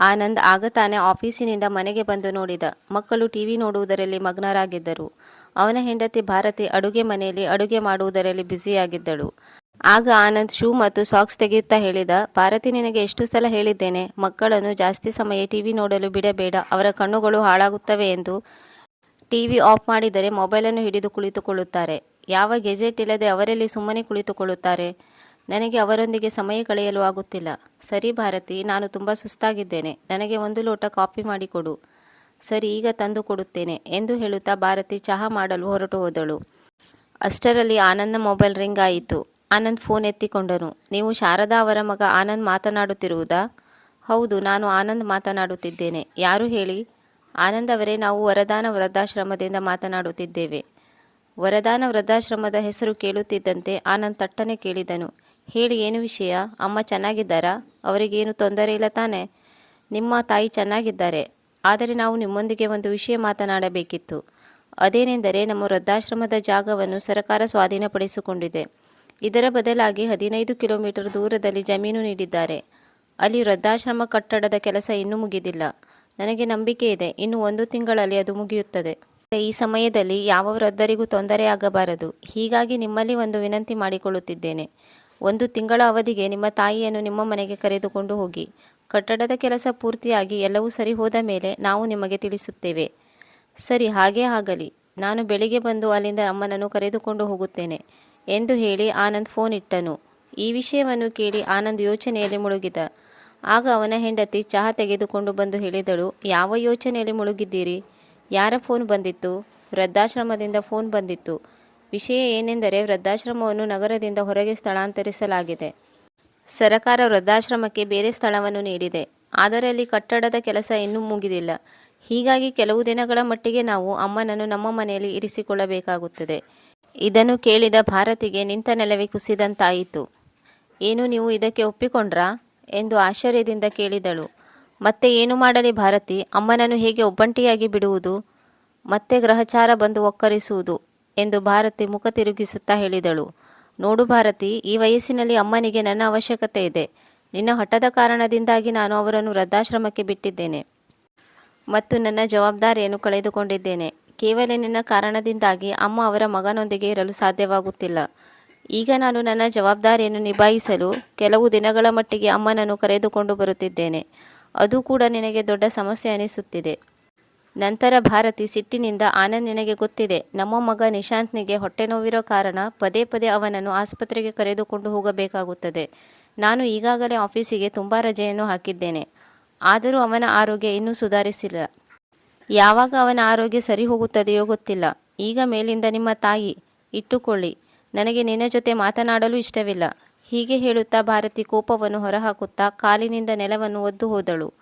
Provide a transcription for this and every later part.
ಆನಂದ್ ಆಗ ತಾನೇ ಆಫೀಸಿನಿಂದ ಮನೆಗೆ ಬಂದು ನೋಡಿದ. ಮಕ್ಕಳು ಟಿವಿ ನೋಡುವುದರಲ್ಲಿ ಮಗ್ನರಾಗಿದ್ದರು. ಅವನ ಹೆಂಡತಿ ಭಾರತಿ ಅಡುಗೆ ಮನೆಯಲ್ಲಿ ಅಡುಗೆ ಮಾಡುವುದರಲ್ಲಿ ಬ್ಯುಸಿಯಾಗಿದ್ದಳು. ಆಗ ಆನಂದ್ ಶೂ ಮತ್ತು ಸಾಕ್ಸ್ ತೆಗೆಯುತ್ತಾ ಹೇಳಿದ, ಭಾರತಿ ನಿನಗೆ ಎಷ್ಟು ಸಲ ಹೇಳಿದ್ದೇನೆ, ಮಕ್ಕಳನ್ನು ಜಾಸ್ತಿ ಸಮಯ ಟಿವಿ ನೋಡಲು ಬಿಡಬೇಡ, ಅವರ ಕಣ್ಣುಗಳು ಹಾಳಾಗುತ್ತವೆ ಎಂದು ಟಿವಿ ಆಫ್ ಮಾಡಿದರೆ ಮೊಬೈಲನ್ನು ಹಿಡಿದು ಕುಳಿತುಕೊಳ್ಳುತ್ತಾರೆ. ಯಾವ ಗೆಜೆಟ್ ಇಲ್ಲದೆ ಅವರಲ್ಲಿ ಸುಮ್ಮನೆ ಕುಳಿತುಕೊಳ್ಳುತ್ತಾರೆ? ನನಗೆ ಅವರೊಂದಿಗೆ ಸಮಯ ಕಳೆಯಲು ಆಗುತ್ತಿಲ್ಲ. ಸರಿ ಭಾರತಿ, ನಾನು ತುಂಬ ಸುಸ್ತಾಗಿದ್ದೇನೆ. ನನಗೆ ಒಂದು ಲೋಟ ಕಾಫಿ ಮಾಡಿಕೊಡು ಸರಿ, ಈಗ ತಂದು ಕೊಡುತ್ತೇನೆ ಎಂದು ಹೇಳುತ್ತಾ ಭಾರತಿ ಚಹಾ ಮಾಡಲು ಹೊರಟು ಹೋದಳು. ಅಷ್ಟರಲ್ಲಿ ಆನಂದ್ನ ಮೊಬೈಲ್ ರಿಂಗ್ ಆಯಿತು. ಆನಂದ್ ಫೋನ್ ಎತ್ತಿಕೊಂಡನು. ನೀವು ಶಾರದಾ ಅವರ ಮಗ ಆನಂದ್ ಮಾತನಾಡುತ್ತಿರುವುದಾ? ಹೌದು, ನಾನು ಆನಂದ್ ಮಾತನಾಡುತ್ತಿದ್ದೇನೆ. ಯಾರು ಹೇಳಿ? ಆನಂದ್ ಅವರೇ, ನಾವು ವರದಾನ ವೃದ್ಧಾಶ್ರಮದಿಂದ ಮಾತನಾಡುತ್ತಿದ್ದೇವೆ. ವರದಾನ ವೃದ್ಧಾಶ್ರಮದ ಹೆಸರು ಕೇಳುತ್ತಿದ್ದಂತೆ ಆನಂದ್ ತಟ್ಟನೆ ಕೇಳಿದನು. ಹೇಳಿ, ಏನು ವಿಷಯ? ಅಮ್ಮ ಚೆನ್ನಾಗಿದ್ದಾರಾ? ಅವರಿಗೇನು ತೊಂದರೆ ಇಲ್ಲ ತಾನೆ? ನಿಮ್ಮ ತಾಯಿ ಚೆನ್ನಾಗಿದ್ದಾರೆ. ಆದರೆ ನಾವು ನಿಮ್ಮೊಂದಿಗೆ ಒಂದು ವಿಷಯ ಮಾತನಾಡಬೇಕಿತ್ತು. ಅದೇನೆಂದರೆ, ನಮ್ಮ ವೃದ್ಧಾಶ್ರಮದ ಜಾಗವನ್ನು ಸರ್ಕಾರ ಸ್ವಾಧೀನಪಡಿಸಿಕೊಂಡಿದೆ. ಇದರ ಬದಲಾಗಿ ಹದಿನೈದು ಕಿಲೋಮೀಟರ್ ದೂರದಲ್ಲಿ ಜಮೀನು ನೀಡಿದ್ದಾರೆ. ಅಲ್ಲಿ ವೃದ್ಧಾಶ್ರಮ ಕಟ್ಟಡದ ಕೆಲಸ ಇನ್ನೂ ಮುಗಿದಿಲ್ಲ. ನನಗೆ ನಂಬಿಕೆ ಇದೆ. ಇನ್ನು ಒಂದು ತಿಂಗಳಲ್ಲಿ ಅದು ಮುಗಿಯುತ್ತದೆ. ಈ ಸಮಯದಲ್ಲಿ ಯಾವ ವೃದ್ಧರಿಗೂ ತೊಂದರೆ ಆಗಬಾರದು. ಹೀಗಾಗಿ ನಿಮ್ಮಲ್ಲಿ ಒಂದು ವಿನಂತಿ ಮಾಡಿಕೊಳ್ಳುತ್ತಿದ್ದೇನೆ. ಒಂದು ತಿಂಗಳ ಅವಧಿಗೆ ನಿಮ್ಮ ತಾಯಿಯನ್ನು ನಿಮ್ಮ ಮನೆಗೆ ಕರೆದುಕೊಂಡು ಹೋಗಿ. ಕಟ್ಟಡದ ಕೆಲಸ ಪೂರ್ತಿಯಾಗಿ ಎಲ್ಲವೂ ಸರಿ ಹೋದ ಮೇಲೆ ನಾವು ನಿಮಗೆ ತಿಳಿಸುತ್ತೇವೆ. ಸರಿ, ಹಾಗೇ ಆಗಲಿ. ನಾನು ಬೆಳಿಗ್ಗೆ ಬಂದು ಅಲ್ಲಿಂದ ಅಮ್ಮನನ್ನು ಕರೆದುಕೊಂಡು ಹೋಗುತ್ತೇನೆ ಎಂದು ಹೇಳಿ ಆನಂದ್ ಫೋನ್ ಇಟ್ಟನು. ಈ ವಿಷಯವನ್ನು ಕೇಳಿ ಆನಂದ್ ಯೋಚನೆಯಲ್ಲಿ ಮುಳುಗಿದ. ಆಗ ಅವನ ಹೆಂಡತಿ ಚಹಾ ತೆಗೆದುಕೊಂಡು ಬಂದು ಹೇಳಿದಳು, ಯಾವ ಯೋಚನೆಯಲ್ಲಿ ಮುಳುಗಿದ್ದೀರಿ? ಯಾರ ಫೋನ್ ಬಂದಿತ್ತು? ವೃದ್ಧಾಶ್ರಮದಿಂದ ಫೋನ್ ಬಂದಿತ್ತು. ವಿಷಯ ಏನೆಂದರೆ ವೃದ್ಧಾಶ್ರಮವನ್ನು ನಗರದಿಂದ ಹೊರಗೆ ಸ್ಥಳಾಂತರಿಸಲಾಗಿದೆ. ಸರಕಾರ ವೃದ್ಧಾಶ್ರಮಕ್ಕೆ ಬೇರೆ ಸ್ಥಳವನ್ನು ನೀಡಿದೆ. ಆದರೆ ಕಟ್ಟಡದ ಕೆಲಸ ಇನ್ನೂ ಮುಗಿದಿಲ್ಲ. ಹೀಗಾಗಿ ಕೆಲವು ದಿನಗಳ ಮಟ್ಟಿಗೆ ನಾವು ಅಮ್ಮನನ್ನು ನಮ್ಮ ಮನೆಯಲ್ಲಿ ಇರಿಸಿಕೊಳ್ಳಬೇಕಾಗುತ್ತದೆ. ಇದನ್ನು ಕೇಳಿದ ಭಾರತಿಗೆ ನಿಂತ ನೆಲವೇ ಕುಸಿದಂತಾಯಿತು. ಏನು ನೀವು ಇದಕ್ಕೆ ಒಪ್ಪಿಕೊಂಡ್ರಾ? ಎಂದು ಆಶ್ಚರ್ಯದಿಂದ ಕೇಳಿದಳು. ಮತ್ತೆ ಏನು ಮಾಡಲಿ ಭಾರತಿ? ಅಮ್ಮನನ್ನು ಹೇಗೆ ಒಬ್ಬಂಟಿಯಾಗಿ ಬಿಡುವುದು? ಮತ್ತೆ ಗ್ರಹಚಾರ ಬಂದು ಒಕ್ಕರಿಸುವುದು? ಎಂದು ಭಾರತಿ ಮುಖ ತಿರುಗಿಸುತ್ತಾ ಹೇಳಿದಳು. ನೋಡು ಭಾರತಿ, ಈ ವಯಸ್ಸಿನಲ್ಲಿ ಅಮ್ಮನಿಗೆ ನನ್ನ ಅವಶ್ಯಕತೆ ಇದೆ. ನಿನ್ನ ಹಠದ ಕಾರಣದಿಂದಾಗಿ ನಾನು ಅವರನ್ನು ವೃದ್ಧಾಶ್ರಮಕ್ಕೆ ಬಿಟ್ಟಿದ್ದೇನೆ. ಮತ್ತು ನನ್ನ ಜವಾಬ್ದಾರಿಯನ್ನು ಕಳೆದುಕೊಂಡಿದ್ದೇನೆ. ಕೇವಲ ನಿನ್ನ ಕಾರಣದಿಂದಾಗಿ ಅಮ್ಮ ಅವರ ಮಗನೊಂದಿಗೆ ಇರಲು ಸಾಧ್ಯವಾಗುತ್ತಿಲ್ಲ. ಈಗ ನಾನು ನನ್ನ ಜವಾಬ್ದಾರಿಯನ್ನು ನಿಭಾಯಿಸಲು ಕೆಲವು ದಿನಗಳ ಮಟ್ಟಿಗೆ ಅಮ್ಮನನ್ನು ಕರೆದುಕೊಂಡು ಬರುತ್ತಿದ್ದೇನೆ. ಅದು ಕೂಡ ನಿನಗೆ ದೊಡ್ಡ ಸಮಸ್ಯೆ ಅನಿಸುತ್ತಿದೆ. ನಂತರ ಭಾರತಿ ಸಿಟ್ಟಿನಿಂದ ಆನಂದ್ ನಿನಗೆ ಗೊತ್ತಿದೆ. ನಮ್ಮ ಮಗ ನಿಶಾಂತ್ನಿಗೆ ಹೊಟ್ಟೆ ನೋವಿರೋ ಕಾರಣ ಪದೇ ಪದೇ ಅವನನ್ನು ಆಸ್ಪತ್ರೆಗೆ ಕರೆದುಕೊಂಡು ಹೋಗಬೇಕಾಗುತ್ತದೆ. ನಾನು ಈಗಾಗಲೇ ಆಫೀಸಿಗೆ ತುಂಬ ರಜೆಯನ್ನು ಹಾಕಿದ್ದೇನೆ. ಆದರೂ ಅವನ ಆರೋಗ್ಯ ಇನ್ನೂ ಸುಧಾರಿಸಿಲ್ಲ. ಯಾವಾಗ ಅವನ ಆರೋಗ್ಯ ಸರಿ ಹೋಗುತ್ತದೆಯೋ ಗೊತ್ತಿಲ್ಲ. ಈಗ ಮೇಲಿಂದ ನಿಮ್ಮ ತಾಯಿ, ಇಟ್ಟುಕೊಳ್ಳಿ. ನನಗೆ ನಿನ್ನ ಜೊತೆ ಮಾತನಾಡಲು ಇಷ್ಟವಿಲ್ಲ. ಹೀಗೆ ಹೇಳುತ್ತಾ ಭಾರತಿ ಕೋಪವನ್ನು ಹೊರಹಾಕುತ್ತಾ ಕಾಲಿನಿಂದ ನೆಲವನ್ನು ಒದ್ದು ಹೋದಳು.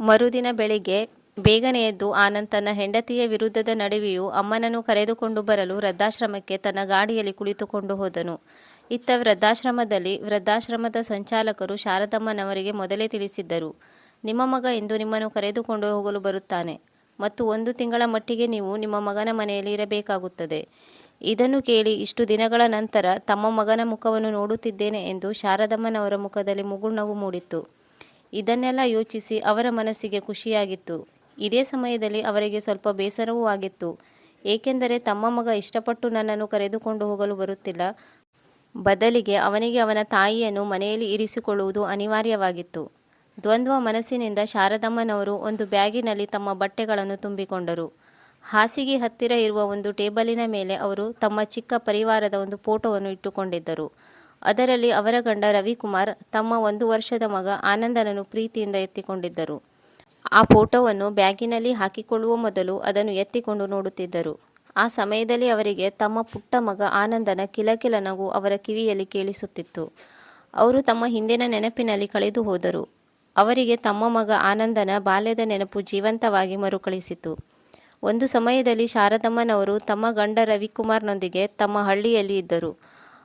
ಮರುದಿನ ಬೆಳಿಗ್ಗೆ ಬೇಗನೆ ಎದ್ದು ಆನಂದ್ ತನ್ನ ಹೆಂಡತಿಯ ವಿರುದ್ಧದ ನಡುವೆಯೂ ಅಮ್ಮನನ್ನು ಕರೆದುಕೊಂಡು ಬರಲು ವೃದ್ಧಾಶ್ರಮಕ್ಕೆ ತನ್ನ ಗಾಡಿಯಲ್ಲಿ ಕುಳಿತುಕೊಂಡು ಹೋದನು. ಇತ್ತ ವೃದ್ಧಾಶ್ರಮದಲ್ಲಿ ವೃದ್ಧಾಶ್ರಮದ ಸಂಚಾಲಕರು ಶಾರದಮ್ಮನವರಿಗೆ ಮೊದಲೇ ತಿಳಿಸಿದ್ದರು. ನಿಮ್ಮ ಮಗ ಇಂದು ನಿಮ್ಮನ್ನು ಕರೆದುಕೊಂಡು ಹೋಗಲು ಬರುತ್ತಾನೆ. ಮತ್ತು ಒಂದು ತಿಂಗಳ ಮಟ್ಟಿಗೆ ನೀವು ನಿಮ್ಮ ಮಗನ ಮನೆಯಲ್ಲಿ ಇರಬೇಕಾಗುತ್ತದೆ. ಇದನ್ನು ಕೇಳಿ ಇಷ್ಟು ದಿನಗಳ ನಂತರ ತಮ್ಮ ಮಗನ ಮುಖವನ್ನು ನೋಡುತ್ತಿದ್ದೇನೆ ಎಂದು ಶಾರದಮ್ಮನವರ ಮುಖದಲ್ಲಿ ಮುಗುಳ್ನಗು ಮೂಡಿತ್ತು. ಇದನ್ನೆಲ್ಲ ಯೋಚಿಸಿ ಅವರ ಮನಸ್ಸಿಗೆ ಖುಷಿಯಾಗಿತ್ತು. ಇದೇ ಸಮಯದಲ್ಲಿ ಅವರಿಗೆ ಸ್ವಲ್ಪ ಬೇಸರವೂ ಆಗಿತ್ತು. ಏಕೆಂದರೆ ತಮ್ಮ ಮಗ ಇಷ್ಟಪಟ್ಟು ನನ್ನನ್ನು ಕರೆದುಕೊಂಡು ಹೋಗಲು ಬರುತ್ತಿಲ್ಲ. ಬದಲಿಗೆ ಅವನಿಗೆ ಅವನ ತಾಯಿಯನ್ನು ಮನೆಯಲ್ಲಿ ಇರಿಸಿಕೊಳ್ಳುವುದು ಅನಿವಾರ್ಯವಾಗಿತ್ತು. ದ್ವಂದ್ವ ಮನಸ್ಸಿನಿಂದ ಶಾರದಮ್ಮನವರು ಒಂದು ಬ್ಯಾಗಿನಲ್ಲಿ ತಮ್ಮ ಬಟ್ಟೆಗಳನ್ನು ತುಂಬಿಕೊಂಡರು. ಹಾಸಿಗೆ ಹತ್ತಿರ ಇರುವ ಒಂದು ಟೇಬಲಿನ ಮೇಲೆ ಅವರು ತಮ್ಮ ಚಿಕ್ಕ ಪರಿವಾರದ ಒಂದು ಫೋಟೋವನ್ನು ಇಟ್ಟುಕೊಂಡಿದ್ದರು. ಅದರಲ್ಲಿ ಅವರ ಗಂಡ ರವಿಕುಮಾರ್, ತಮ್ಮ ಒಂದು ವರ್ಷದ ಮಗ ಆನಂದನನ್ನು ಪ್ರೀತಿಯಿಂದ ಎತ್ತಿಕೊಂಡಿದ್ದರು. ಆ ಫೋಟೋವನ್ನು ಬ್ಯಾಗಿನಲ್ಲಿ ಹಾಕಿಕೊಳ್ಳುವ ಮೊದಲು ಅದನ್ನು ಎತ್ತಿಕೊಂಡು ನೋಡುತ್ತಿದ್ದರು. ಆ ಸಮಯದಲ್ಲಿ ಅವರಿಗೆ ತಮ್ಮ ಪುಟ್ಟ ಮಗ ಆನಂದನ ಕಿಲಕಿಲ ನಗು ಅವರ ಕಿವಿಯಲ್ಲಿ ಕೇಳಿಸುತ್ತಿತ್ತು. ಅವರು ತಮ್ಮ ಹಿಂದಿನ ನೆನಪಿನಲ್ಲಿ ಕಳೆದು ಹೋದರು. ಅವರಿಗೆ ತಮ್ಮ ಮಗ ಆನಂದನ ಬಾಲ್ಯದ ನೆನಪು ಜೀವಂತವಾಗಿ ಮರುಕಳಿಸಿತು. ಒಂದು ಸಮಯದಲ್ಲಿ ಶಾರದಮ್ಮನವರು ತಮ್ಮ ಗಂಡ ರವಿಕುಮಾರ್ನೊಂದಿಗೆ ತಮ್ಮ ಹಳ್ಳಿಯಲ್ಲಿ ಇದ್ದರು.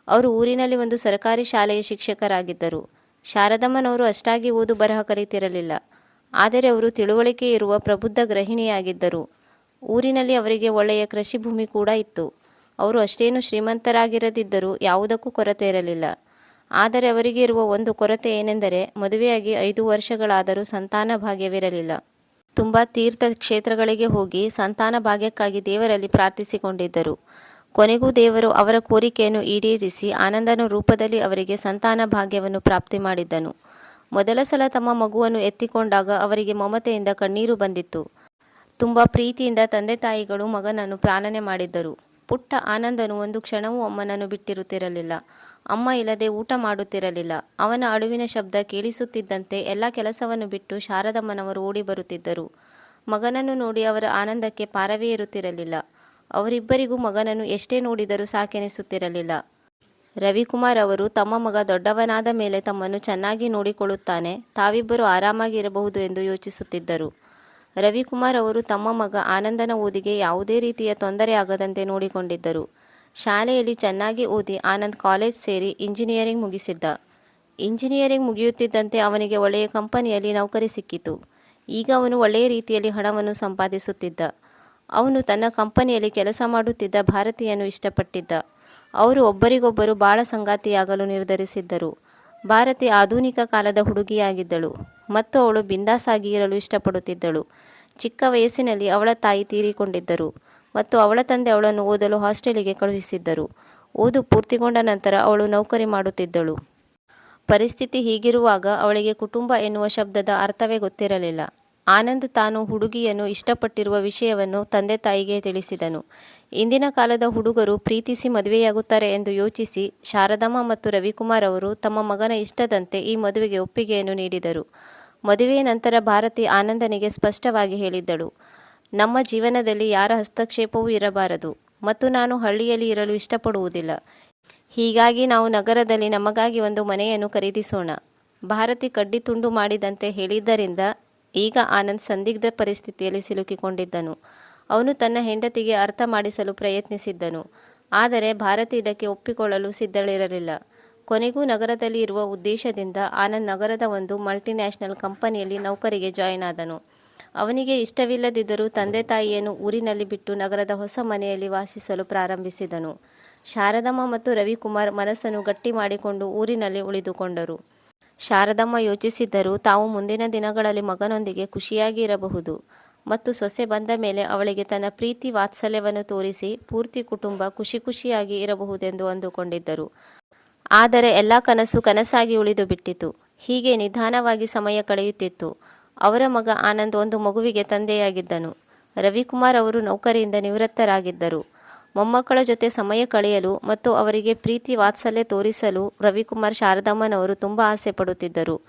ಅವರು ಊರಿನಲ್ಲಿ ಒಂದು ಸರ್ಕಾರಿ ಶಾಲೆಯ ಶಿಕ್ಷಕರಾಗಿದ್ದರು. ಶಾರದಮ್ಮನವರು ಅಷ್ಟಾಗಿ ಓದು ಬರಹ ಕಲಿತಿರಲಿಲ್ಲ. ಆದರೆ ಅವರು ತಿಳುವಳಿಕೆ ಇರುವ ಪ್ರಬುದ್ಧ ಗೃಹಿಣಿಯಾಗಿದ್ದರು. ಊರಿನಲ್ಲಿ ಅವರಿಗೆ ಒಳ್ಳೆಯ ಕೃಷಿ ಭೂಮಿ ಕೂಡ ಇತ್ತು. ಅವರು ಅಷ್ಟೇನು ಶ್ರೀಮಂತರಾಗಿರದಿದ್ದರೂ ಯಾವುದಕ್ಕೂ ಕೊರತೆ ಇರಲಿಲ್ಲ. ಆದರೆ ಅವರಿಗೆ ಇರುವ ಒಂದು ಕೊರತೆ ಏನೆಂದರೆ, ಮದುವೆಯಾಗಿ ಐದು ವರ್ಷಗಳಾದರೂ ಸಂತಾನ ಭಾಗ್ಯವಿರಲಿಲ್ಲ. ತುಂಬ ತೀರ್ಥ ಕ್ಷೇತ್ರಗಳಿಗೆ ಹೋಗಿ ಸಂತಾನ ಭಾಗ್ಯಕ್ಕಾಗಿ ದೇವರಲ್ಲಿ ಪ್ರಾರ್ಥಿಸಿಕೊಂಡಿದ್ದರು. ಕೊನೆಗೂ ದೇವರು ಅವರ ಕೋರಿಕೆಯನ್ನು ಈಡೇರಿಸಿ ಆನಂದನ ರೂಪದಲ್ಲಿ ಅವರಿಗೆ ಸಂತಾನ ಭಾಗ್ಯವನ್ನು ಪ್ರಾಪ್ತಿ ಮಾಡಿದ್ದನು. ಮೊದಲ ಸಲ ತಮ್ಮ ಮಗುವನ್ನು ಎತ್ತಿಕೊಂಡಾಗ ಅವರಿಗೆ ಮಮತೆಯಿಂದ ಕಣ್ಣೀರು ಬಂದಿತ್ತು. ತುಂಬ ಪ್ರೀತಿಯಿಂದ ತಂದೆ ತಾಯಿಗಳು ಮಗನನ್ನು ಪಾಲನೆ ಮಾಡಿದ್ದರು. ಪುಟ್ಟ ಆನಂದನು ಒಂದು ಕ್ಷಣವೂ ಅಮ್ಮನನ್ನು ಬಿಟ್ಟಿರುತ್ತಿರಲಿಲ್ಲ. ಅಮ್ಮ ಇಲ್ಲದೆ ಊಟ ಮಾಡುತ್ತಿರಲಿಲ್ಲ. ಅವನ ಅಳುವಿನ ಶಬ್ದ ಕೇಳಿಸುತ್ತಿದ್ದಂತೆ ಎಲ್ಲ ಕೆಲಸವನ್ನು ಬಿಟ್ಟು ಶಾರದಮ್ಮನವರು ಓಡಿ ಬರುತ್ತಿದ್ದರು. ಮಗನನ್ನು ನೋಡಿ ಅವರ ಆನಂದಕ್ಕೆ ಪಾರವೇ ಇರುತ್ತಿರಲಿಲ್ಲ. ಅವರಿಬ್ಬರಿಗೂ ಮಗನನ್ನು ಎಷ್ಟೇ ನೋಡಿದರೂ ಸಾಕೆನಿಸುತ್ತಿರಲಿಲ್ಲ. ರವಿಕುಮಾರ್ ಅವರು ತಮ್ಮ ಮಗ ದೊಡ್ಡವನಾದ ಮೇಲೆ ತಮ್ಮನ್ನು ಚೆನ್ನಾಗಿ ನೋಡಿಕೊಳ್ಳುತ್ತಾನೆ. ತಾವಿಬ್ಬರು ಆರಾಮಾಗಿ ಇರಬಹುದು ಎಂದು ಯೋಚಿಸುತ್ತಿದ್ದರು. ರವಿಕುಮಾರ್ ಅವರು ತಮ್ಮ ಮಗ ಆನಂದನ ಓದಿಗೆ ಯಾವುದೇ ರೀತಿಯ ತೊಂದರೆ ಆಗದಂತೆ ನೋಡಿಕೊಂಡಿದ್ದರು. ಶಾಲೆಯಲ್ಲಿ ಚೆನ್ನಾಗಿ ಓದಿ ಆನಂದ್ ಕಾಲೇಜ್ ಸೇರಿ ಇಂಜಿನಿಯರಿಂಗ್ ಮುಗಿಸಿದ್ದ. ಇಂಜಿನಿಯರಿಂಗ್ ಮುಗಿಯುತ್ತಿದ್ದಂತೆ ಅವನಿಗೆ ಒಳ್ಳೆಯ ಕಂಪನಿಯಲ್ಲಿ ನೌಕರಿ ಸಿಕ್ಕಿತು. ಈಗ ಅವನು ಒಳ್ಳೆಯ ರೀತಿಯಲ್ಲಿ ಹಣವನ್ನು ಸಂಪಾದಿಸುತ್ತಿದ್ದ. ಅವನು ತನ್ನ ಕಂಪನಿಯಲ್ಲಿ ಕೆಲಸ ಮಾಡುತ್ತಿದ್ದ ಭಾರತೀಯನ್ನು ಇಷ್ಟಪಟ್ಟಿದ್ದ. ಅವರು ಒಬ್ಬರಿಗೊಬ್ಬರು ಬಾಳ ಸಂಗಾತಿಯಾಗಲು ನಿರ್ಧರಿಸಿದ್ದರು. ಭಾರತಿ ಆಧುನಿಕ ಕಾಲದ ಹುಡುಗಿಯಾಗಿದ್ದಳು. ಮತ್ತು ಅವಳು ಬಿಂದಾಸಾಗಿ ಇರಲು ಇಷ್ಟಪಡುತ್ತಿದ್ದಳು. ಚಿಕ್ಕ ವಯಸ್ಸಿನಲ್ಲಿ ಅವಳ ತಾಯಿ ತೀರಿಕೊಂಡಿದ್ದರು ಮತ್ತು ಅವಳ ತಂದೆ ಅವಳನ್ನು ಓದಲು ಹಾಸ್ಟೆಲಿಗೆ ಕಳುಹಿಸಿದ್ದರು. ಓದು ಪೂರ್ತಿಗೊಂಡ ನಂತರ ಅವಳು ನೌಕರಿ ಮಾಡುತ್ತಿದ್ದಳು. ಪರಿಸ್ಥಿತಿ ಹೀಗಿರುವಾಗ ಅವಳಿಗೆ ಕುಟುಂಬ ಎನ್ನುವ ಶಬ್ದದ ಅರ್ಥವೇ ಗೊತ್ತಿರಲಿಲ್ಲ. ಆನಂದ್ ತಾನು ಹುಡುಗಿಯನ್ನು ಇಷ್ಟಪಟ್ಟಿರುವ ವಿಷಯವನ್ನು ತಂದೆ ತಾಯಿಗೆ ತಿಳಿಸಿದನು. ಇಂದಿನ ಕಾಲದ ಹುಡುಗರು ಪ್ರೀತಿಸಿ ಮದುವೆಯಾಗುತ್ತಾರೆ ಎಂದು ಯೋಚಿಸಿ ಶಾರದಮ್ಮ ಮತ್ತು ರವಿಕುಮಾರ್ ಅವರು ತಮ್ಮ ಮಗನ ಇಷ್ಟದಂತೆ ಈ ಮದುವೆಗೆ ಒಪ್ಪಿಗೆಯನ್ನು ನೀಡಿದರು. ಮದುವೆಯ ನಂತರ ಭಾರತಿ ಆನಂದನಿಗೆ ಸ್ಪಷ್ಟವಾಗಿ ಹೇಳಿದ್ದಳು, ನಮ್ಮ ಜೀವನದಲ್ಲಿ ಯಾರ ಹಸ್ತಕ್ಷೇಪವೂ ಇರಬಾರದು ಮತ್ತು ನಾನು ಹಳ್ಳಿಯಲ್ಲಿ ಇರಲು ಇಷ್ಟಪಡುವುದಿಲ್ಲ. ಹೀಗಾಗಿ ನಾವು ನಗರದಲ್ಲಿ ನಮಗಾಗಿ ಒಂದು ಮನೆಯನ್ನು ಖರೀದಿಸೋಣ. ಭಾರತಿ ಕಡ್ಡಿ ತುಂಡು ಮಾಡಿದಂತೆ ಹೇಳಿದ್ದರಿಂದ ಈಗ ಆನಂದ್ ಸಂದಿಗ್ಧ ಪರಿಸ್ಥಿತಿಯಲ್ಲಿ ಸಿಲುಕಿಕೊಂಡಿದ್ದನು. ಅವನು ತನ್ನ ಹೆಂಡತಿಗೆ ಅರ್ಥ ಮಾಡಿಸಲು ಪ್ರಯತ್ನಿಸಿದ್ದನು. ಆದರೆ ಭಾರತಿ ಇದಕ್ಕೆ ಒಪ್ಪಿಕೊಳ್ಳಲು ಸಿದ್ಧಳಿರಲಿಲ್ಲ. ಕೊನೆಗೂ ನಗರದಲ್ಲಿ ಇರುವ ಉದ್ದೇಶದಿಂದ ಆನಂದ್ ನಗರದ ಒಂದು ಮಲ್ಟಿನ್ಯಾಷನಲ್ ಕಂಪನಿಯಲ್ಲಿ ನೌಕರಿಗೆ ಜಾಯಿನ್ ಆದನು. ಅವನಿಗೆ ಇಷ್ಟವಿಲ್ಲದಿದ್ದರೂ ತಂದೆ ತಾಯಿಯನ್ನು ಊರಿನಲ್ಲಿ ಬಿಟ್ಟು ನಗರದ ಹೊಸ ಮನೆಯಲ್ಲಿ ವಾಸಿಸಲು ಪ್ರಾರಂಭಿಸಿದನು. ಶಾರದಮ್ಮ ಮತ್ತು ರವಿಕುಮಾರ್ ಮನಸ್ಸನ್ನು ಗಟ್ಟಿ ಮಾಡಿಕೊಂಡು ಊರಿನಲ್ಲಿ ಉಳಿದುಕೊಂಡರು. ಶಾರದಮ್ಮ ಯೋಚಿಸಿದ್ದರು ತಾವು ಮುಂದಿನ ದಿನಗಳಲ್ಲಿ ಮಗನೊಂದಿಗೆ ಖುಷಿಯಾಗಿ ಇರಬಹುದು ಮತ್ತು ಸೊಸೆ ಬಂದ ಮೇಲೆ ಅವಳಿಗೆ ತನ್ನ ಪ್ರೀತಿ ವಾತ್ಸಲ್ಯವನ್ನು ತೋರಿಸಿ ಪೂರ್ತಿ ಕುಟುಂಬ ಖುಷಿ ಖುಷಿಯಾಗಿ ಇರಬಹುದೆಂದು ಅಂದುಕೊಂಡಿದ್ದರು. ಆದರೆ ಎಲ್ಲ ಕನಸು ಕನಸಾಗಿ ಉಳಿದು ಬಿಟ್ಟಿತು. ಹೀಗೆ ನಿಧಾನವಾಗಿ ಸಮಯ ಕಳೆಯುತ್ತಿತ್ತು. ಅವರ ಮಗ ಆನಂದ್ ಒಂದು ಮಗುವಿಗೆ ತಂದೆಯಾಗಿದ್ದನು. ರವಿಕುಮಾರ್ ಅವರು ನೌಕರಿಯಿಂದ ನಿವೃತ್ತರಾಗಿದ್ದರು. ಮೊಮ್ಮಕ್ಕಳ ಜೊತೆ ಸಮಯ ಕಳೆಯಲು ಮತ್ತು ಅವರಿಗೆ ಪ್ರೀತಿ ವಾತ್ಸಲ್ಯ ತೋರಿಸಲು ರವಿಕುಮಾರ್ ಶಾರದಮ್ಮನವರು ತುಂಬ ಆಸೆ ಪಡುತ್ತಿದ್ದರು.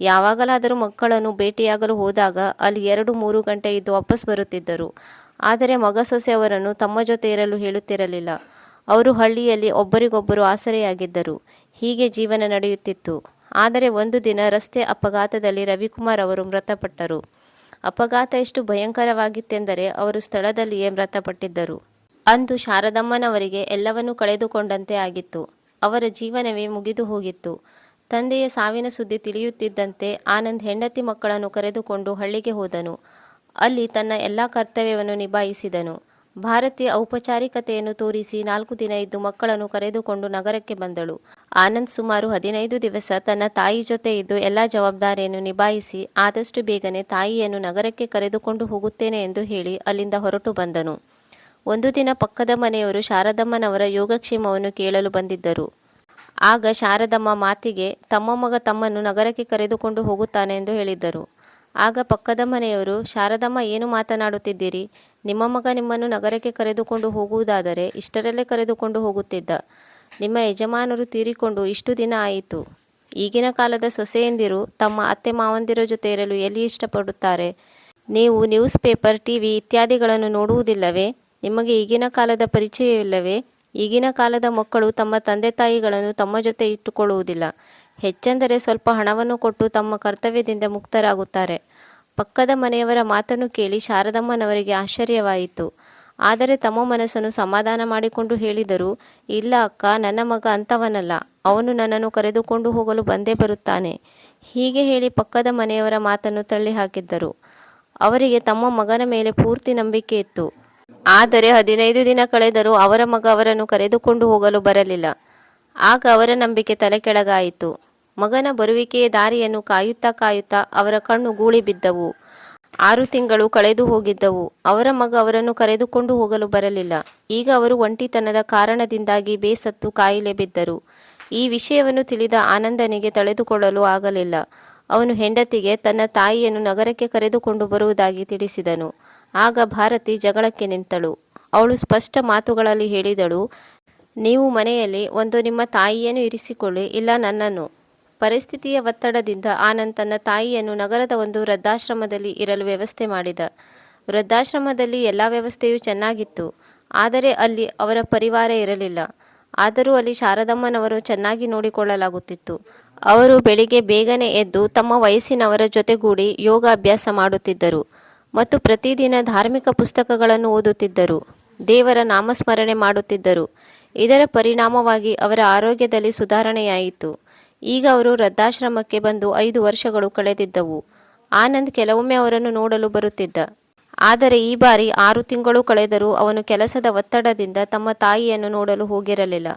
ಯಾವಾಗಲಾದರೂ ಮಕ್ಕಳನ್ನು ಭೇಟಿಯಾಗಲು ಹೋದಾಗ ಅಲ್ಲಿ ಎರಡು ಮೂರು ಗಂಟೆ ಇದ್ದು ವಾಪಸ್ ಬರುತ್ತಿದ್ದರು. ಆದರೆ ಮಗ ಸೊಸೆ ಅವರನ್ನು ತಮ್ಮ ಜೊತೆ ಇರಲು ಹೇಳುತ್ತಿರಲಿಲ್ಲ. ಅವರು ಹಳ್ಳಿಯಲ್ಲಿ ಒಬ್ಬರಿಗೊಬ್ಬರು ಆಸರೆಯಾಗಿದ್ದರು. ಹೀಗೆ ಜೀವನ ನಡೆಯುತ್ತಿತ್ತು. ಆದರೆ ಒಂದು ದಿನ ರಸ್ತೆ ಅಪಘಾತದಲ್ಲಿ ರವಿಕುಮಾರ್ ಅವರು ಮೃತಪಟ್ಟರು. ಅಪಘಾತ ಎಷ್ಟು ಭಯಂಕರವಾಗಿತ್ತೆಂದರೆ ಅವರು ಸ್ಥಳದಲ್ಲಿಯೇ ಮೃತಪಟ್ಟಿದ್ದರು. ಅಂದು ಶಾರದಮ್ಮನವರಿಗೆ ಎಲ್ಲವನ್ನೂ ಕಳೆದುಕೊಂಡಂತೆ ಆಗಿತ್ತು. ಅವರ ಜೀವನವೇ ಮುಗಿದು ಹೋಗಿತ್ತು. ತಂದೆಯ ಸಾವಿನ ಸುದ್ದಿ ತಿಳಿಯುತ್ತಿದ್ದಂತೆ ಆನಂದ್ ಹೆಂಡತಿ ಮಕ್ಕಳನ್ನು ಕರೆದುಕೊಂಡು ಹಳ್ಳಿಗೆ ಹೋದನು. ಅಲ್ಲಿ ತನ್ನ ಎಲ್ಲ ಕರ್ತವ್ಯವನ್ನು ನಿಭಾಯಿಸಿದನು. ಭಾರತೀಯ ಔಪಚಾರಿಕತೆಯನ್ನು ತೋರಿಸಿ ನಾಲ್ಕು ದಿನ ಇದ್ದು ಮಕ್ಕಳನ್ನು ಕರೆದುಕೊಂಡು ನಗರಕ್ಕೆ ಬಂದಳು. ಆನಂದ್ ಸುಮಾರು ಹದಿನೈದು ದಿವಸ ತನ್ನ ತಾಯಿ ಜೊತೆ ಇದ್ದು ಎಲ್ಲ ಜವಾಬ್ದಾರಿಯನ್ನು ನಿಭಾಯಿಸಿ ಆದಷ್ಟು ಬೇಗನೆ ತಾಯಿಯನ್ನು ನಗರಕ್ಕೆ ಕರೆದುಕೊಂಡು ಹೋಗುತ್ತೇನೆ ಎಂದು ಹೇಳಿ ಅಲ್ಲಿಂದ ಹೊರಟು ಬಂದನು. ಒಂದು ದಿನ ಪಕ್ಕದ ಮನೆಯವರು ಶಾರದಮ್ಮನವರ ಯೋಗಕ್ಷೇಮವನ್ನು ಕೇಳಲು ಬಂದಿದ್ದರು. ಆಗ ಶಾರದಮ್ಮ ಮಾತಿಗೆ, ತಮ್ಮ ಮಗ ತಮ್ಮನ್ನು ನಗರಕ್ಕೆ ಕರೆದುಕೊಂಡು ಹೋಗುತ್ತಾನೆ ಎಂದು ಹೇಳಿದ್ದರು. ಆಗ ಪಕ್ಕದ ಮನೆಯವರು, ಶಾರದಮ್ಮ, ಏನು ಮಾತನಾಡುತ್ತಿದ್ದೀರಿ? ನಿಮ್ಮ ಮಗ ನಿಮ್ಮನ್ನು ನಗರಕ್ಕೆ ಕರೆದುಕೊಂಡು ಹೋಗುವುದಾದರೆ ಇಷ್ಟರಲ್ಲೇ ಕರೆದುಕೊಂಡು ಹೋಗುತ್ತಿದ್ದ. ನಿಮ್ಮ ಯಜಮಾನರು ತೀರಿಕೊಂಡು ಇಷ್ಟು ದಿನ ಆಯಿತು. ಈಗಿನ ಕಾಲದ ಸೊಸೆಯಂದಿರು ತಮ್ಮ ಅತ್ತೆ ಮಾವಂದಿರ ಜೊತೆ ಇರಲು ಎಲ್ಲಿ ಇಷ್ಟಪಡುತ್ತಾರೆ? ನೀವು ನ್ಯೂಸ್ ಪೇಪರ್, ಟಿವಿ ಇತ್ಯಾದಿಗಳನ್ನು ನೋಡುವುದಿಲ್ಲವೇ? ನಿಮಗೆ ಈಗಿನ ಕಾಲದ ಪರಿಚಯವಿಲ್ಲವೇ? ಈಗಿನ ಕಾಲದ ಮಕ್ಕಳು ತಮ್ಮ ತಂದೆ ತಾಯಿಗಳನ್ನು ತಮ್ಮ ಜೊತೆ ಇಟ್ಟುಕೊಳ್ಳುವುದಿಲ್ಲ. ಹೆಚ್ಚೆಂದರೆ ಸ್ವಲ್ಪ ಹಣವನ್ನು ಕೊಟ್ಟು ತಮ್ಮ ಕರ್ತವ್ಯದಿಂದ ಮುಕ್ತರಾಗುತ್ತಾರೆ. ಪಕ್ಕದ ಮನೆಯವರ ಮಾತನ್ನು ಕೇಳಿ ಶಾರದಮ್ಮನವರಿಗೆ ಆಶ್ಚರ್ಯವಾಯಿತು. ಆದರೆ ತಮ್ಮ ಮನಸ್ಸನ್ನು ಸಮಾಧಾನ ಮಾಡಿಕೊಂಡು ಹೇಳಿದರು, ಇಲ್ಲ ಅಕ್ಕ, ನನ್ನ ಮಗ ಅಂಥವನಲ್ಲ ಅವನು ನನ್ನನ್ನು ಕರೆದುಕೊಂಡು ಹೋಗಲು ಬಂದೇ ಬರುತ್ತಾನೆ. ಹೀಗೆ ಹೇಳಿ ಪಕ್ಕದ ಮನೆಯವರ ಮಾತನ್ನು ತಳ್ಳಿಹಾಕಿದ್ದರು. ಅವರಿಗೆ ತಮ್ಮ ಮಗನ ಮೇಲೆ ಪೂರ್ತಿ ನಂಬಿಕೆ ಇತ್ತು. ಆದರೆ ಹದಿನೈದು ದಿನ ಕಳೆದರೂ ಅವರ ಮಗ ಅವರನ್ನು ಕರೆದುಕೊಂಡು ಹೋಗಲು ಬರಲಿಲ್ಲ. ಆಗ ಅವರ ನಂಬಿಕೆ ತಲೆಕೆಳಗಾಯಿತು ಮಗನ ಬರುವಿಕೆಯ ದಾರಿಯನ್ನು ಕಾಯುತ್ತಾ ಕಾಯುತ್ತಾ ಅವರ ಕಣ್ಣು ಗೂಳಿ ಬಿದ್ದವು. ಆರು ತಿಂಗಳು ಕಳೆದು ಹೋಗಿದ್ದವು. ಅವರ ಮಗ ಅವರನ್ನು ಕರೆದುಕೊಂಡು ಹೋಗಲು ಬರಲಿಲ್ಲ. ಈಗ ಅವರು ಒಂಟಿತನದ ಕಾರಣದಿಂದಾಗಿ ಬೇಸತ್ತು ಕಾಯಿಲೆ ಬಿದ್ದರು. ಈ ವಿಷಯವನ್ನು ತಿಳಿದ ಆನಂದನಿಗೆ ತಳೆದುಕೊಳ್ಳಲು ಆಗಲಿಲ್ಲ. ಅವನು ಹೆಂಡತಿಗೆ ತನ್ನ ತಾಯಿಯನ್ನು ನಗರಕ್ಕೆ ಕರೆದುಕೊಂಡು ಬರುವುದಾಗಿ ತಿಳಿಸಿದನು. ಆಗ ಭಾರತಿ ಜಗಳಕ್ಕೆ ನಿಂತಳು. ಅವಳು ಸ್ಪಷ್ಟ ಮಾತುಗಳಲ್ಲಿ ಹೇಳಿದಳು, ನೀವು ಮನೆಯಲ್ಲಿ ಒಂದು ನಿಮ್ಮ ತಾಯಿಯನ್ನು ಇರಿಸಿಕೊಳ್ಳಿ, ಇಲ್ಲ ನನ್ನನ್ನು. ಪರಿಸ್ಥಿತಿಯ ಒತ್ತಡದಿಂದ ಆನಂದ್ ತನ್ನ ತಾಯಿಯನ್ನು ನಗರದ ಒಂದು ವೃದ್ಧಾಶ್ರಮದಲ್ಲಿ ಇರಲು ವ್ಯವಸ್ಥೆ ಮಾಡಿದ. ವೃದ್ಧಾಶ್ರಮದಲ್ಲಿ ಎಲ್ಲ ವ್ಯವಸ್ಥೆಯೂ ಚೆನ್ನಾಗಿತ್ತು. ಆದರೆ ಅಲ್ಲಿ ಅವರ ಪರಿವಾರ ಇರಲಿಲ್ಲ. ಆದರೂ ಅಲ್ಲಿ ಶಾರದಮ್ಮನವರು ಚೆನ್ನಾಗಿ ನೋಡಿಕೊಳ್ಳಲಾಗುತ್ತಿತ್ತು. ಅವರು ಬೆಳಿಗ್ಗೆ ಬೇಗನೆ ಎದ್ದು ತಮ್ಮ ವಯಸ್ಸಿನವರ ಜೊತೆಗೂಡಿ ಯೋಗಾಭ್ಯಾಸ ಮಾಡುತ್ತಿದ್ದರು. ಮತ್ತು ಪ್ರತಿದಿನ ಧಾರ್ಮಿಕ ಪುಸ್ತಕಗಳನ್ನು ಓದುತ್ತಿದ್ದರು. ದೇವರ ನಾಮಸ್ಮರಣೆ ಮಾಡುತ್ತಿದ್ದರು. ಇದರ ಪರಿಣಾಮವಾಗಿ ಅವರ ಆರೋಗ್ಯದಲ್ಲಿ ಸುಧಾರಣೆಯಾಯಿತು. ಈಗ ಅವರು ವೃದ್ಧಾಶ್ರಮಕ್ಕೆ ಬಂದು ಐದು ವರ್ಷಗಳು ಕಳೆದಿದ್ದವು. ಆನಂದ್ ಕೆಲವೊಮ್ಮೆ ಅವರನ್ನು ನೋಡಲು ಬರುತ್ತಿದ್ದ. ಆದರೆ ಈ ಬಾರಿ ಆರು ತಿಂಗಳು ಕಳೆದರೂ ಅವನು ಕೆಲಸದ ಒತ್ತಡದಿಂದ ತಮ್ಮ ತಾಯಿಯನ್ನು ನೋಡಲು ಹೋಗಿರಲಿಲ್ಲ.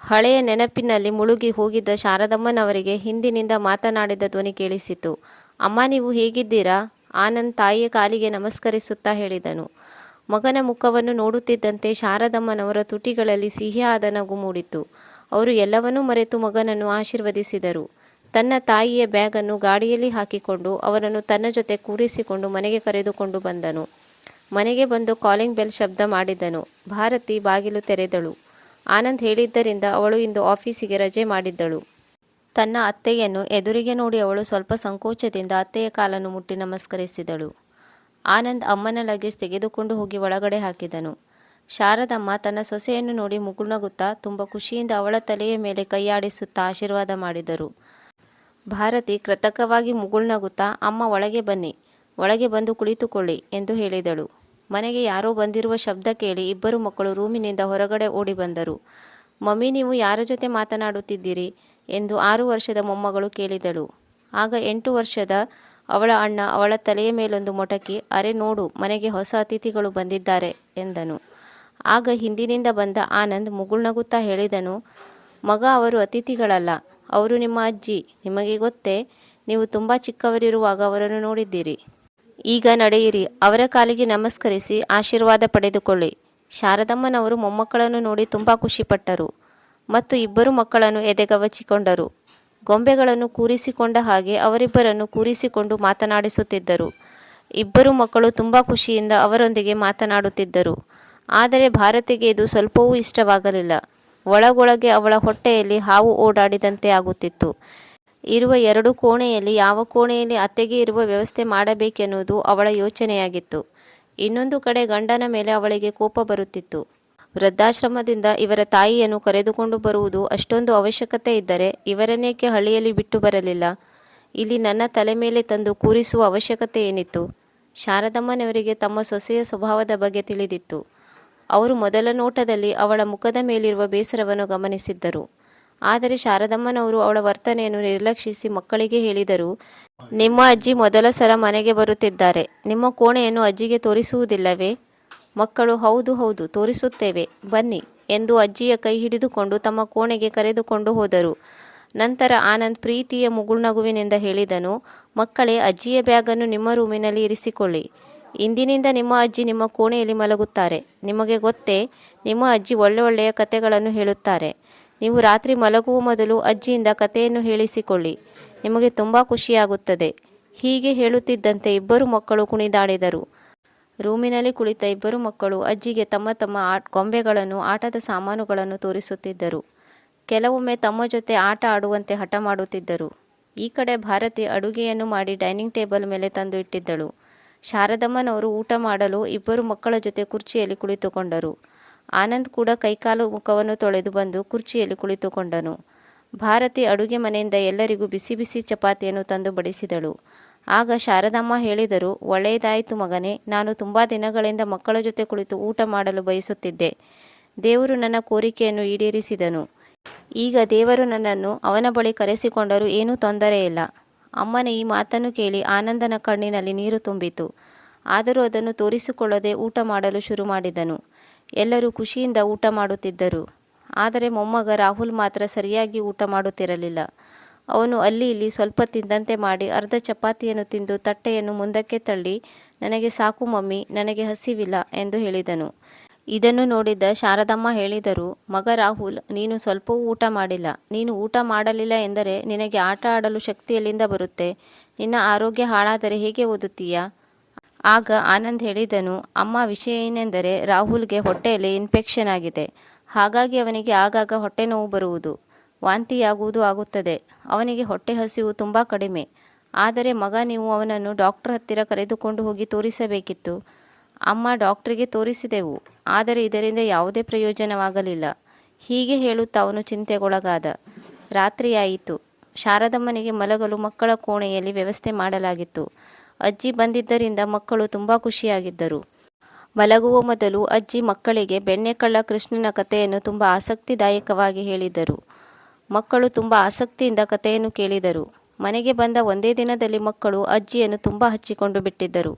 ಹಳೆಯ ನೆನಪಿನಲ್ಲಿ ಮುಳುಗಿ ಹೋಗಿದ್ದ ಶಾರದಮ್ಮನವರಿಗೆ ಹಿಂದಿನಿಂದ ಮಾತನಾಡಿದ ಧ್ವನಿ ಕೇಳಿಸಿತು. ಅಮ್ಮ, ನೀವು ಹೇಗಿದ್ದೀರಾ? ಆನಂದ್ ತಾಯಿಯ ಕಾಲಿಗೆ ನಮಸ್ಕರಿಸುತ್ತಾ ಹೇಳಿದನು. ಮಗನ ಮುಖವನ್ನು ನೋಡುತ್ತಿದ್ದಂತೆ ಶಾರದಮ್ಮನವರ ತುಟಿಗಳಲ್ಲಿ ಸಿಹಿಯಾದ ನಗು ಮೂಡಿತು. ಅವರು ಎಲ್ಲವನ್ನೂ ಮರೆತು ಮಗನನ್ನು ಆಶೀರ್ವದಿಸಿದರು. ತನ್ನ ತಾಯಿಯ ಬ್ಯಾಗನ್ನು ಗಾಡಿಯಲ್ಲಿ ಹಾಕಿಕೊಂಡು ಅವರನ್ನು ತನ್ನ ಜೊತೆ ಕೂರಿಸಿಕೊಂಡು ಮನೆಗೆ ಕರೆದುಕೊಂಡು ಬಂದನು. ಮನೆಗೆ ಬಂದು ಕಾಲಿಂಗ್ ಬೆಲ್ ಶಬ್ದ ಮಾಡಿದನು. ಭಾರತಿ ಬಾಗಿಲು ತೆರೆದಳು. ಆನಂದ್ ಹೇಳಿದ್ದರಿಂದ ಅವಳು ಇಂದು ಆಫೀಸಿಗೆ ರಜೆ ಮಾಡಿದ್ದಳು. ತನ್ನ ಅತ್ತೆಯನ್ನು ಎದುರಿಗೆ ನೋಡಿ ಅವಳು ಸ್ವಲ್ಪ ಸಂಕೋಚದಿಂದ ಅತ್ತೆಯ ಕಾಲನ್ನು ಮುಟ್ಟಿ ನಮಸ್ಕರಿಸಿದಳು. ಆನಂದ್ ಅಮ್ಮನ ಲಗೇಜ್ ತೆಗೆದುಕೊಂಡು ಹೋಗಿ ಒಳಗಡೆ ಹಾಕಿದನು. ಶಾರದಮ್ಮ ತನ್ನ ಸೊಸೆಯನ್ನು ನೋಡಿ ಮುಗುಳ್ನಗುತ್ತಾ ತುಂಬ ಖುಷಿಯಿಂದ ಅವಳ ತಲೆಯ ಮೇಲೆ ಕೈಯಾಡಿಸುತ್ತಾ ಆಶೀರ್ವಾದ ಮಾಡಿದರು. ಭಾರತಿ, ಕೃತಕವಾಗಿ ಮುಗುಳ್ನಗುತ್ತಾ, ಅಮ್ಮ, ಒಳಗೆ ಬನ್ನಿ. ಒಳಗೆ ಬಂದು ಕುಳಿತುಕೊಳ್ಳಿ ಎಂದು ಹೇಳಿದಳು. ಮನೆಗೆ ಯಾರೋ ಬಂದಿರುವ ಶಬ್ದ ಕೇಳಿ ಇಬ್ಬರು ಮಕ್ಕಳು ರೂಮಿನಿಂದ ಹೊರಗಡೆ ಓಡಿ ಬಂದರು. ಮಮ್ಮಿ, ನೀವು ಯಾರ ಜೊತೆ ಮಾತನಾಡುತ್ತಿದ್ದೀರಿ? ಎಂದು ಆರು ವರ್ಷದ ಮೊಮ್ಮಗಳು ಕೇಳಿದಳು. ಆಗ ಎಂಟು ವರ್ಷದ ಅವಳ ಅಣ್ಣ ಅವಳ ತಲೆಯ ಮೇಲೊಂದು ಮೊಟಕಿ, ಅರೆ ನೋಡು, ಮನೆಗೆ ಹೊಸ ಅತಿಥಿಗಳು ಬಂದಿದ್ದಾರೆ, ಎಂದನು. ಆಗ ಹಿಂದಿನಿಂದ ಬಂದ ಆನಂದ್ ಮುಗುಳ್ನಗುತ್ತಾ ಹೇಳಿದನು, ಮಗ ಅವರು ಅತಿಥಿಗಳಲ್ಲ, ಅವರು ನಿಮ್ಮ ಅಜ್ಜಿ, ನಿಮಗೆ ಗೊತ್ತೇ, ನೀವು ತುಂಬ ಚಿಕ್ಕವರಿರುವಾಗ ಅವರನ್ನು ನೋಡಿದ್ದೀರಿ. ಈಗ ನಡೆಯಿರಿ, ಅವರ ಕಾಲಿಗೆ ನಮಸ್ಕರಿಸಿ ಆಶೀರ್ವಾದ ಪಡೆದುಕೊಳ್ಳಿ. ಶಾರದಮ್ಮನವರು ಮೊಮ್ಮಕ್ಕಳನ್ನು ನೋಡಿ ತುಂಬ ಖುಷಿಪಟ್ಟರು. ಮತ್ತು ಇಬ್ಬರು ಮಕ್ಕಳನ್ನು ಎದೆಗವಚಿಕೊಂಡರು. ಗೊಂಬೆಗಳನ್ನು ಕೂರಿಸಿಕೊಂಡ ಹಾಗೆ ಅವರಿಬ್ಬರನ್ನು ಕೂರಿಸಿಕೊಂಡು ಮಾತನಾಡಿಸುತ್ತಿದ್ದರು. ಇಬ್ಬರು ಮಕ್ಕಳು ತುಂಬ ಖುಷಿಯಿಂದ ಅವರೊಂದಿಗೆ ಮಾತನಾಡುತ್ತಿದ್ದರು. ಆದರೆ ಭಾರತಿಗೆ ಇದು ಸ್ವಲ್ಪವೂ ಇಷ್ಟವಾಗಲಿಲ್ಲ. ಒಳಗೊಳಗೆ ಅವಳ ಹೊಟ್ಟೆಯಲ್ಲಿ ಹಾವು ಓಡಾಡಿದಂತೆ ಆಗುತ್ತಿತ್ತು. ಇರುವ ಎರಡು ಕೋಣೆಯಲ್ಲಿ ಯಾವ ಕೋಣೆಯಲ್ಲಿ ಅತ್ತೆಗೆ ಇರುವ ವ್ಯವಸ್ಥೆ ಮಾಡಬೇಕೆನ್ನುವುದು ಅವಳ ಯೋಚನೆಯಾಗಿತ್ತು. ಇನ್ನೊಂದು ಕಡೆ ಗಂಡನ ಮೇಲೆ ಅವಳಿಗೆ ಕೋಪ ಬರುತ್ತಿತ್ತು. ವೃದ್ಧಾಶ್ರಮದಿಂದ ಇವರ ತಾಯಿಯನ್ನು ಕರೆದುಕೊಂಡು ಬರುವುದು ಅಷ್ಟೊಂದು ಅವಶ್ಯಕತೆ ಇದ್ದರೆ ಇವರನ್ನೇಕೆ ಹಳ್ಳಿಯಲ್ಲಿ ಬಿಟ್ಟು ಬರಲಿಲ್ಲ? ಇಲ್ಲಿ ನನ್ನ ತಲೆ ಮೇಲೆ ತಂದು ಕೂರಿಸುವ ಅವಶ್ಯಕತೆ ಏನಿತ್ತು? ಶಾರದಮ್ಮನವರಿಗೆ ತಮ್ಮ ಸೊಸೆಯ ಸ್ವಭಾವದ ಬಗ್ಗೆ ತಿಳಿದಿತ್ತು. ಅವರು ಮೊದಲ ನೋಟದಲ್ಲಿ ಅವಳ ಮುಖದ ಮೇಲಿರುವ ಬೇಸರವನ್ನು ಗಮನಿಸಿದ್ದರು. ಆದರೆ ಶಾರದಮ್ಮನವರು ಅವಳ ವರ್ತನೆಯನ್ನು ನಿರ್ಲಕ್ಷಿಸಿ ಮಕ್ಕಳಿಗೆ ಹೇಳಿದರು, ನಿಮ್ಮ ಅಜ್ಜಿ ಮೊದಲ ಸಲ ಮನೆಗೆ ಬರುತ್ತಿದ್ದಾರೆ. ನಿಮ್ಮ ಕೋಣೆಯನ್ನು ಅಜ್ಜಿಗೆ ತೋರಿಸುವುದಿಲ್ಲವೇ? ಮಕ್ಕಳು ಹೌದು ಹೌದು ತೋರಿಸುತ್ತೇವೆ, ಬನ್ನಿ ಎಂದು ಅಜ್ಜಿಯ ಕೈ ಹಿಡಿದುಕೊಂಡು ತಮ್ಮ ಕೋಣೆಗೆ ಕರೆದುಕೊಂಡು ಹೋದರು. ನಂತರ ಆನಂದ್ ಪ್ರೀತಿಯ ಮುಗುಳ್ನಗುವಿನಿಂದ ಹೇಳಿದನು, ಮಕ್ಕಳೇ, ಅಜ್ಜಿಯ ಬ್ಯಾಗನ್ನು ನಿಮ್ಮ ರೂಮಿನಲ್ಲಿ ಇರಿಸಿಕೊಳ್ಳಿ. ಇಂದಿನಿಂದ ನಿಮ್ಮ ಅಜ್ಜಿ ನಿಮ್ಮ ಕೋಣೆಯಲ್ಲಿ ಮಲಗುತ್ತಾರೆ. ನಿಮಗೆ ಗೊತ್ತೇ, ನಿಮ್ಮ ಅಜ್ಜಿ ಒಳ್ಳೆ ಒಳ್ಳೆಯ ಕತೆಗಳನ್ನು ಹೇಳುತ್ತಾರೆ. ನೀವು ರಾತ್ರಿ ಮಲಗುವ ಮೊದಲು ಅಜ್ಜಿಯಿಂದ ಕಥೆಯನ್ನು ಹೇಳಿಸಿಕೊಳ್ಳಿ. ನಿಮಗೆ ತುಂಬ ಖುಷಿಯಾಗುತ್ತದೆ. ಹೀಗೆ ಹೇಳುತ್ತಿದ್ದಂತೆ ಇಬ್ಬರು ಮಕ್ಕಳು ಕುಣಿದಾಡಿದರು. ರೂಮಿನಲ್ಲಿ ಕುಳಿತ ಇಬ್ಬರು ಮಕ್ಕಳು ಅಜ್ಜಿಗೆ ತಮ್ಮ ತಮ್ಮ ಆಟ ಗೊಂಬೆಗಳನ್ನು, ಆಟದ ಸಾಮಾನುಗಳನ್ನು ತೋರಿಸುತ್ತಿದ್ದರು. ಕೆಲವೊಮ್ಮೆ ತಮ್ಮ ಜೊತೆ ಆಟ ಆಡುವಂತೆ ಹಠ ಮಾಡುತ್ತಿದ್ದರು. ಈ ಕಡೆ ಭಾರತಿ ಅಡುಗೆಯನ್ನು ಮಾಡಿ ಡೈನಿಂಗ್ ಟೇಬಲ್ ಮೇಲೆ ತಂದು ಇಟ್ಟಿದ್ದಳು ಶಾರದಮ್ಮನವರು ಊಟ ಮಾಡಲು ಇಬ್ಬರು ಮಕ್ಕಳ ಜೊತೆ ಕುರ್ಚಿಯಲ್ಲಿ ಕುಳಿತುಕೊಂಡರು. ಆನಂದ್ ಕೂಡ ಕೈಕಾಲು ಮುಖವನ್ನು ತೊಳೆದು ಬಂದು ಕುರ್ಚಿಯಲ್ಲಿ ಕುಳಿತುಕೊಂಡನು. ಭಾರತಿ ಅಡುಗೆ ಮನೆಯಿಂದ ಎಲ್ಲರಿಗೂ ಬಿಸಿ ಬಿಸಿ ಚಪಾತಿಯನ್ನು ತಂದು ಬಡಿಸಿದಳು. ಆಗ ಶಾರದಮ್ಮ ಹೇಳಿದರು, ಒಳ್ಳೆಯದಾಯಿತು ಮಗನೇ, ನಾನು ತುಂಬ ದಿನಗಳಿಂದ ಮಕ್ಕಳ ಜೊತೆ ಕುಳಿತು ಊಟ ಮಾಡಲು ಬಯಸುತ್ತಿದ್ದೆ. ದೇವರು ನನ್ನ ಕೋರಿಕೆಯನ್ನು ಈಡೇರಿಸಿದನು. ಈಗ ದೇವರು ನನ್ನನ್ನು ಅವನ ಬಳಿ ಕರೆಸಿಕೊಂಡರೂ ಏನೂ ತೊಂದರೆ ಇಲ್ಲ. ಅಮ್ಮನ, ಈ ಮಾತನ್ನು ಕೇಳಿ ಆನಂದನ ಕಣ್ಣಿನಲ್ಲಿ ನೀರು ತುಂಬಿತು. ಆದರೂ ಅದನ್ನು ತೋರಿಸಿಕೊಳ್ಳದೆ ಊಟ ಮಾಡಲು ಶುರು ಮಾಡಿದನು. ಎಲ್ಲರೂ ಖುಷಿಯಿಂದ ಊಟ ಮಾಡುತ್ತಿದ್ದರು. ಆದರೆ ಮೊಮ್ಮಗ ರಾಹುಲ್ ಮಾತ್ರ ಸರಿಯಾಗಿ ಊಟ ಮಾಡುತ್ತಿರಲಿಲ್ಲ. ಅವನು ಅಲ್ಲಿ ಇಲ್ಲಿ ಸ್ವಲ್ಪ ತಿಂದಂತೆ ಮಾಡಿ ಅರ್ಧ ಚಪಾತಿಯನ್ನು ತಿಂದು ತಟ್ಟೆಯನ್ನು ಮುಂದಕ್ಕೆ ತಳ್ಳಿ, ನನಗೆ ಸಾಕು ಮಮ್ಮಿ, ನನಗೆ ಹಸಿವಿಲ್ಲ ಎಂದು ಹೇಳಿದನು. ಇದನ್ನು ನೋಡಿದ್ದ ಶಾರದಮ್ಮ ಹೇಳಿದರು, ಮಗ ರಾಹುಲ್, ನೀನು ಸ್ವಲ್ಪವೂ ಊಟ ಮಾಡಿಲ್ಲ. ನೀನು ಊಟ ಮಾಡಲಿಲ್ಲ ಎಂದರೆ ನಿನಗೆ ಆಟ ಆಡಲು ಶಕ್ತಿ ಎಲ್ಲಿಂದ ಬರುತ್ತೆ. ನಿನ್ನ ಆರೋಗ್ಯ ಹಾಳಾದರೆ ಹೇಗೆ ಓದುತ್ತೀಯಾ ಆಗ ಆನಂದ್ ಹೇಳಿದನು, ಅಮ್ಮ, ವಿಷಯ ಏನೆಂದರೆ ರಾಹುಲ್ಗೆ ಹೊಟ್ಟೆಯಲ್ಲಿ ಇನ್ಫೆಕ್ಷನ್ ಆಗಿದೆ. ಹಾಗಾಗಿ ಅವನಿಗೆ ಆಗಾಗ ಹೊಟ್ಟೆ ನೋವು ಬರುವುದು. ವಾಂತಿಯಾಗುವುದು ಆಗುತ್ತದೆ. ಅವನಿಗೆ ಹೊಟ್ಟೆ ಹಸಿವು ತುಂಬ ಕಡಿಮೆ. ಆದರೆ ಮಗ, ನೀವು ಅವನನ್ನು ಡಾಕ್ಟರ್ ಹತ್ತಿರ ಕರೆದುಕೊಂಡು ಹೋಗಿ ತೋರಿಸಬೇಕಿತ್ತು. ಅಮ್ಮ ಡಾಕ್ಟ್ರಿಗೆ ತೋರಿಸಿದೆವು. ಆದರೆ ಇದರಿಂದ ಯಾವುದೇ ಪ್ರಯೋಜನವಾಗಲಿಲ್ಲ. ಹೀಗೆ ಹೇಳುತ್ತಾ ಅವನು ಚಿಂತೆಗೊಳಗಾದ. ರಾತ್ರಿಯಾಯಿತು. ಶಾರದಮ್ಮನಿಗೆ ಮಲಗಲು ಮಕ್ಕಳ ಕೋಣೆಯಲ್ಲಿ ವ್ಯವಸ್ಥೆ ಮಾಡಲಾಗಿತ್ತು. ಅಜ್ಜಿ ಬಂದಿದ್ದರಿಂದ ಮಕ್ಕಳು ತುಂಬ ಖುಷಿಯಾಗಿದ್ದರು. ಮಲಗುವ ಮೊದಲು ಅಜ್ಜಿ ಮಕ್ಕಳಿಗೆ ಬೆಣ್ಣೆಕಳ್ಳ ಕೃಷ್ಣನ ಕಥೆಯನ್ನು ತುಂಬ ಆಸಕ್ತಿದಾಯಕವಾಗಿ ಹೇಳಿದರು. ಮಕ್ಕಳು ತುಂಬ ಆಸಕ್ತಿಯಿಂದ ಕಥೆಯನ್ನು ಕೇಳಿದರು. ಮನೆಗೆ ಬಂದ ಒಂದೇ ದಿನದಲ್ಲಿ ಮಕ್ಕಳು ಅಜ್ಜಿಯನ್ನು ತುಂಬ ಹಚ್ಚಿಕೊಂಡು ಬಿಟ್ಟಿದ್ದರು.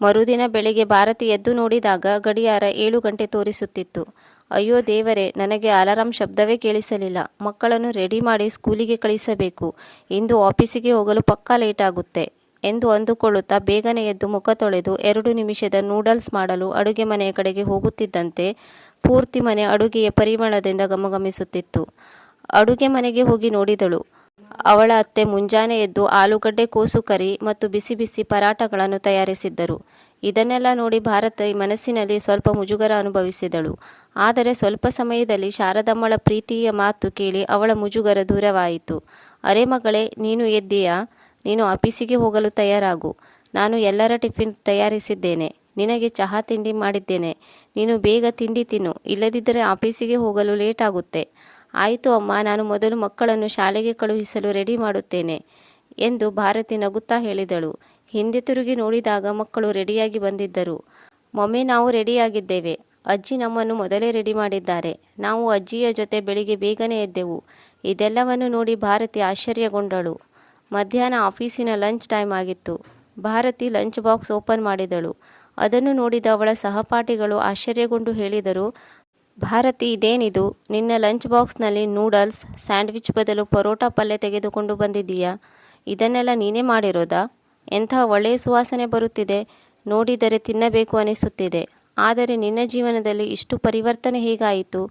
ಮರುದಿನ ಬೆಳಿಗ್ಗೆ ಭಾರತಿ ಎದ್ದು ನೋಡಿದಾಗ ಗಡಿಯಾರ ಏಳು ಗಂಟೆ ತೋರಿಸುತ್ತಿತ್ತು. ಅಯ್ಯೋ ದೇವರೇ, ನನಗೆ ಅಲಾರಾಂ ಶಬ್ದವೇ ಕೇಳಿಸಲಿಲ್ಲ. ಮಕ್ಕಳನ್ನು ರೆಡಿ ಮಾಡಿ ಸ್ಕೂಲಿಗೆ ಕಳಿಸಬೇಕು. ಇಂದು ಆಫೀಸಿಗೆ ಹೋಗಲು ಪಕ್ಕಾ ಲೇಟ್ ಆಗುತ್ತೆ ಎಂದು ಅಂದುಕೊಳ್ಳುತ್ತಾ ಬೇಗನೆ ಎದ್ದು ಮುಖ ತೊಳೆದು ಎರಡು ನಿಮಿಷದ ನೂಡಲ್ಸ್ ಮಾಡಲು ಅಡುಗೆ ಮನೆಯ ಕಡೆಗೆ ಹೋಗುತ್ತಿದ್ದಂತೆ ಪೂರ್ತಿ ಮನೆ ಅಡುಗೆಯ ಪರಿಮಳದಿಂದ ಗಮಗಮಿಸುತ್ತಿತ್ತು ಅಡುಗೆ ಮನೆಗೆ ಹೋಗಿ ನೋಡಿದಳು. ಅವಳ ಅತ್ತೆ ಮುಂಜಾನೆ ಎದ್ದು ಆಲೂಗಡ್ಡೆ ಕೋಸು ಕರಿ ಮತ್ತು ಬಿಸಿ ಬಿಸಿ ಪರಾಟಗಳನ್ನು ತಯಾರಿಸಿದ್ದರು. ಇದನ್ನೆಲ್ಲ ನೋಡಿ ಭಾರತ ಮನಸ್ಸಿನಲ್ಲಿ ಸ್ವಲ್ಪ ಮುಜುಗರ ಅನುಭವಿಸಿದಳು. ಆದರೆ ಸ್ವಲ್ಪ ಸಮಯದಲ್ಲಿ ಶಾರದಮ್ಮಳ ಪ್ರೀತಿಯ ಮಾತು ಕೇಳಿ ಅವಳ ಮುಜುಗರ ದೂರವಾಯಿತು. ಅರೆ ಮಗಳೇ, ನೀನು ಎದ್ದೀಯಾ? ನೀನು ಆಫೀಸಿಗೆ ಹೋಗಲು ತಯಾರಾಗು. ನಾನು ಎಲ್ಲರ ಟಿಫಿನ್ ತಯಾರಿಸಿದ್ದೇನೆ. ನಿನಗೆ ಚಹಾ ತಿಂಡಿ ಮಾಡಿದ್ದೇನೆ. ನೀನು ಬೇಗ ತಿಂಡಿ ತಿನ್ನು. ಇಲ್ಲದಿದ್ದರೆ ಆಫೀಸಿಗೆ ಹೋಗಲು ಲೇಟ್ ಆಗುತ್ತೆ ಆಯಿತು ಅಮ್ಮ, ನಾನು ಮೊದಲು ಮಕ್ಕಳನ್ನು ಶಾಲೆಗೆ ಕಳುಹಿಸಲು ರೆಡಿ ಮಾಡುತ್ತೇನೆ ಎಂದು ಭಾರತಿ ನಗುತ್ತಾ ಹೇಳಿದಳು. ಹಿಂದೆ ತಿರುಗಿ ನೋಡಿದಾಗ ಮಕ್ಕಳು ರೆಡಿಯಾಗಿ ಬಂದಿದ್ದರು. ಮೊಮ್ಮೆ, ನಾವು ರೆಡಿಯಾಗಿದ್ದೇವೆ. ಅಜ್ಜಿ ನಮ್ಮನ್ನು ಮೊದಲೇ ರೆಡಿ ಮಾಡಿದ್ದಾರೆ. ನಾವು ಅಜ್ಜಿಯ ಜೊತೆ ಬೆಳಿಗ್ಗೆ ಬೇಗನೆ ಎದ್ದೆವು. ಇದೆಲ್ಲವನ್ನು ನೋಡಿ ಭಾರತಿ ಆಶ್ಚರ್ಯಗೊಂಡಳು. ಮಧ್ಯಾಹ್ನ ಆಫೀಸಿನ ಲಂಚ್ ಟೈಮ್ ಆಗಿತ್ತು. ಭಾರತಿ ಲಂಚ್ ಬಾಕ್ಸ್ ಓಪನ್ ಮಾಡಿದಳು. ಅದನ್ನು ನೋಡಿದ ಅವಳ ಸಹಪಾಠಿಗಳು ಆಶ್ಚರ್ಯಗೊಂಡು ಹೇಳಿದರು ಭಾರತಿ, ಇದೇನಿದು? ನಿನ್ನ ಲಂಚ್ ಬಾಕ್ಸ್ನಲ್ಲಿ ನೂಡಲ್ಸ್, ಸ್ಯಾಂಡ್ವಿಚ್ ಬದಲು ಪರೋಟಾ ಪಲ್ಯ ತೆಗೆದುಕೊಂಡು ಬಂದಿದ್ದೀಯಾ? ಇದನ್ನೆಲ್ಲ ನೀನೇ ಮಾಡಿರೋದಾ? ಎಂಥ ಒಳ್ಳೆಯ ಸುವಾಸನೆ ಬರುತ್ತಿದೆ? ನೋಡಿದರೆ ತಿನ್ನಬೇಕು ಅನಿಸುತ್ತಿದೆ. ಆದರೆ ನಿನ್ನ ಜೀವನದಲ್ಲಿ ಇಷ್ಟು ಪರಿವರ್ತನೆ ಹೇಗಾಯಿತು?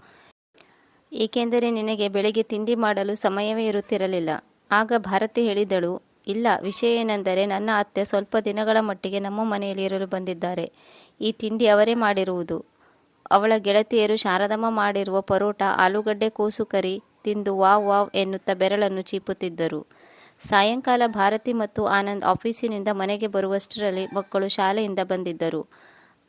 ಏಕೆಂದರೆ ನಿನಗೆ ಬೆಳಿಗ್ಗೆ ತಿಂಡಿ ಮಾಡಲು ಸಮಯವೇ ಇರುತ್ತಿರಲಿಲ್ಲ. ಆಗ ಭಾರತಿ ಹೇಳಿದಳು, ಇಲ್ಲ, ವಿಷಯ ಏನೆಂದರೆ ನನ್ನ ಅತ್ತೆ ಸ್ವಲ್ಪ ದಿನಗಳ ಮಟ್ಟಿಗೆ ನಮ್ಮ ಮನೆಯಲ್ಲಿ ಇರಲು ಬಂದಿದ್ದಾರೆ. ಈ ತಿಂಡಿ ಅವರೇ ಮಾಡಿರುವುದು. ಅವಳ ಗೆಳತಿಯರು ಶಾರದಮ್ಮ ಮಾಡಿರುವ ಪರೋಟ, ಆಲೂಗಡ್ಡೆ ಕೋಸು ಕರಿ ತಿಂದು ವಾವ್ ವಾವ್ ಎನ್ನುತ್ತಾ ಬೆರಳನ್ನು ಚೀಪುತ್ತಿದ್ದರು. ಸಾಯಂಕಾಲ ಭಾರತಿ ಮತ್ತು ಆನಂದ್ ಆಫೀಸಿನಿಂದ ಮನೆಗೆ ಬರುವಷ್ಟರಲ್ಲಿ ಮಕ್ಕಳು ಶಾಲೆಯಿಂದ ಬಂದಿದ್ದರು.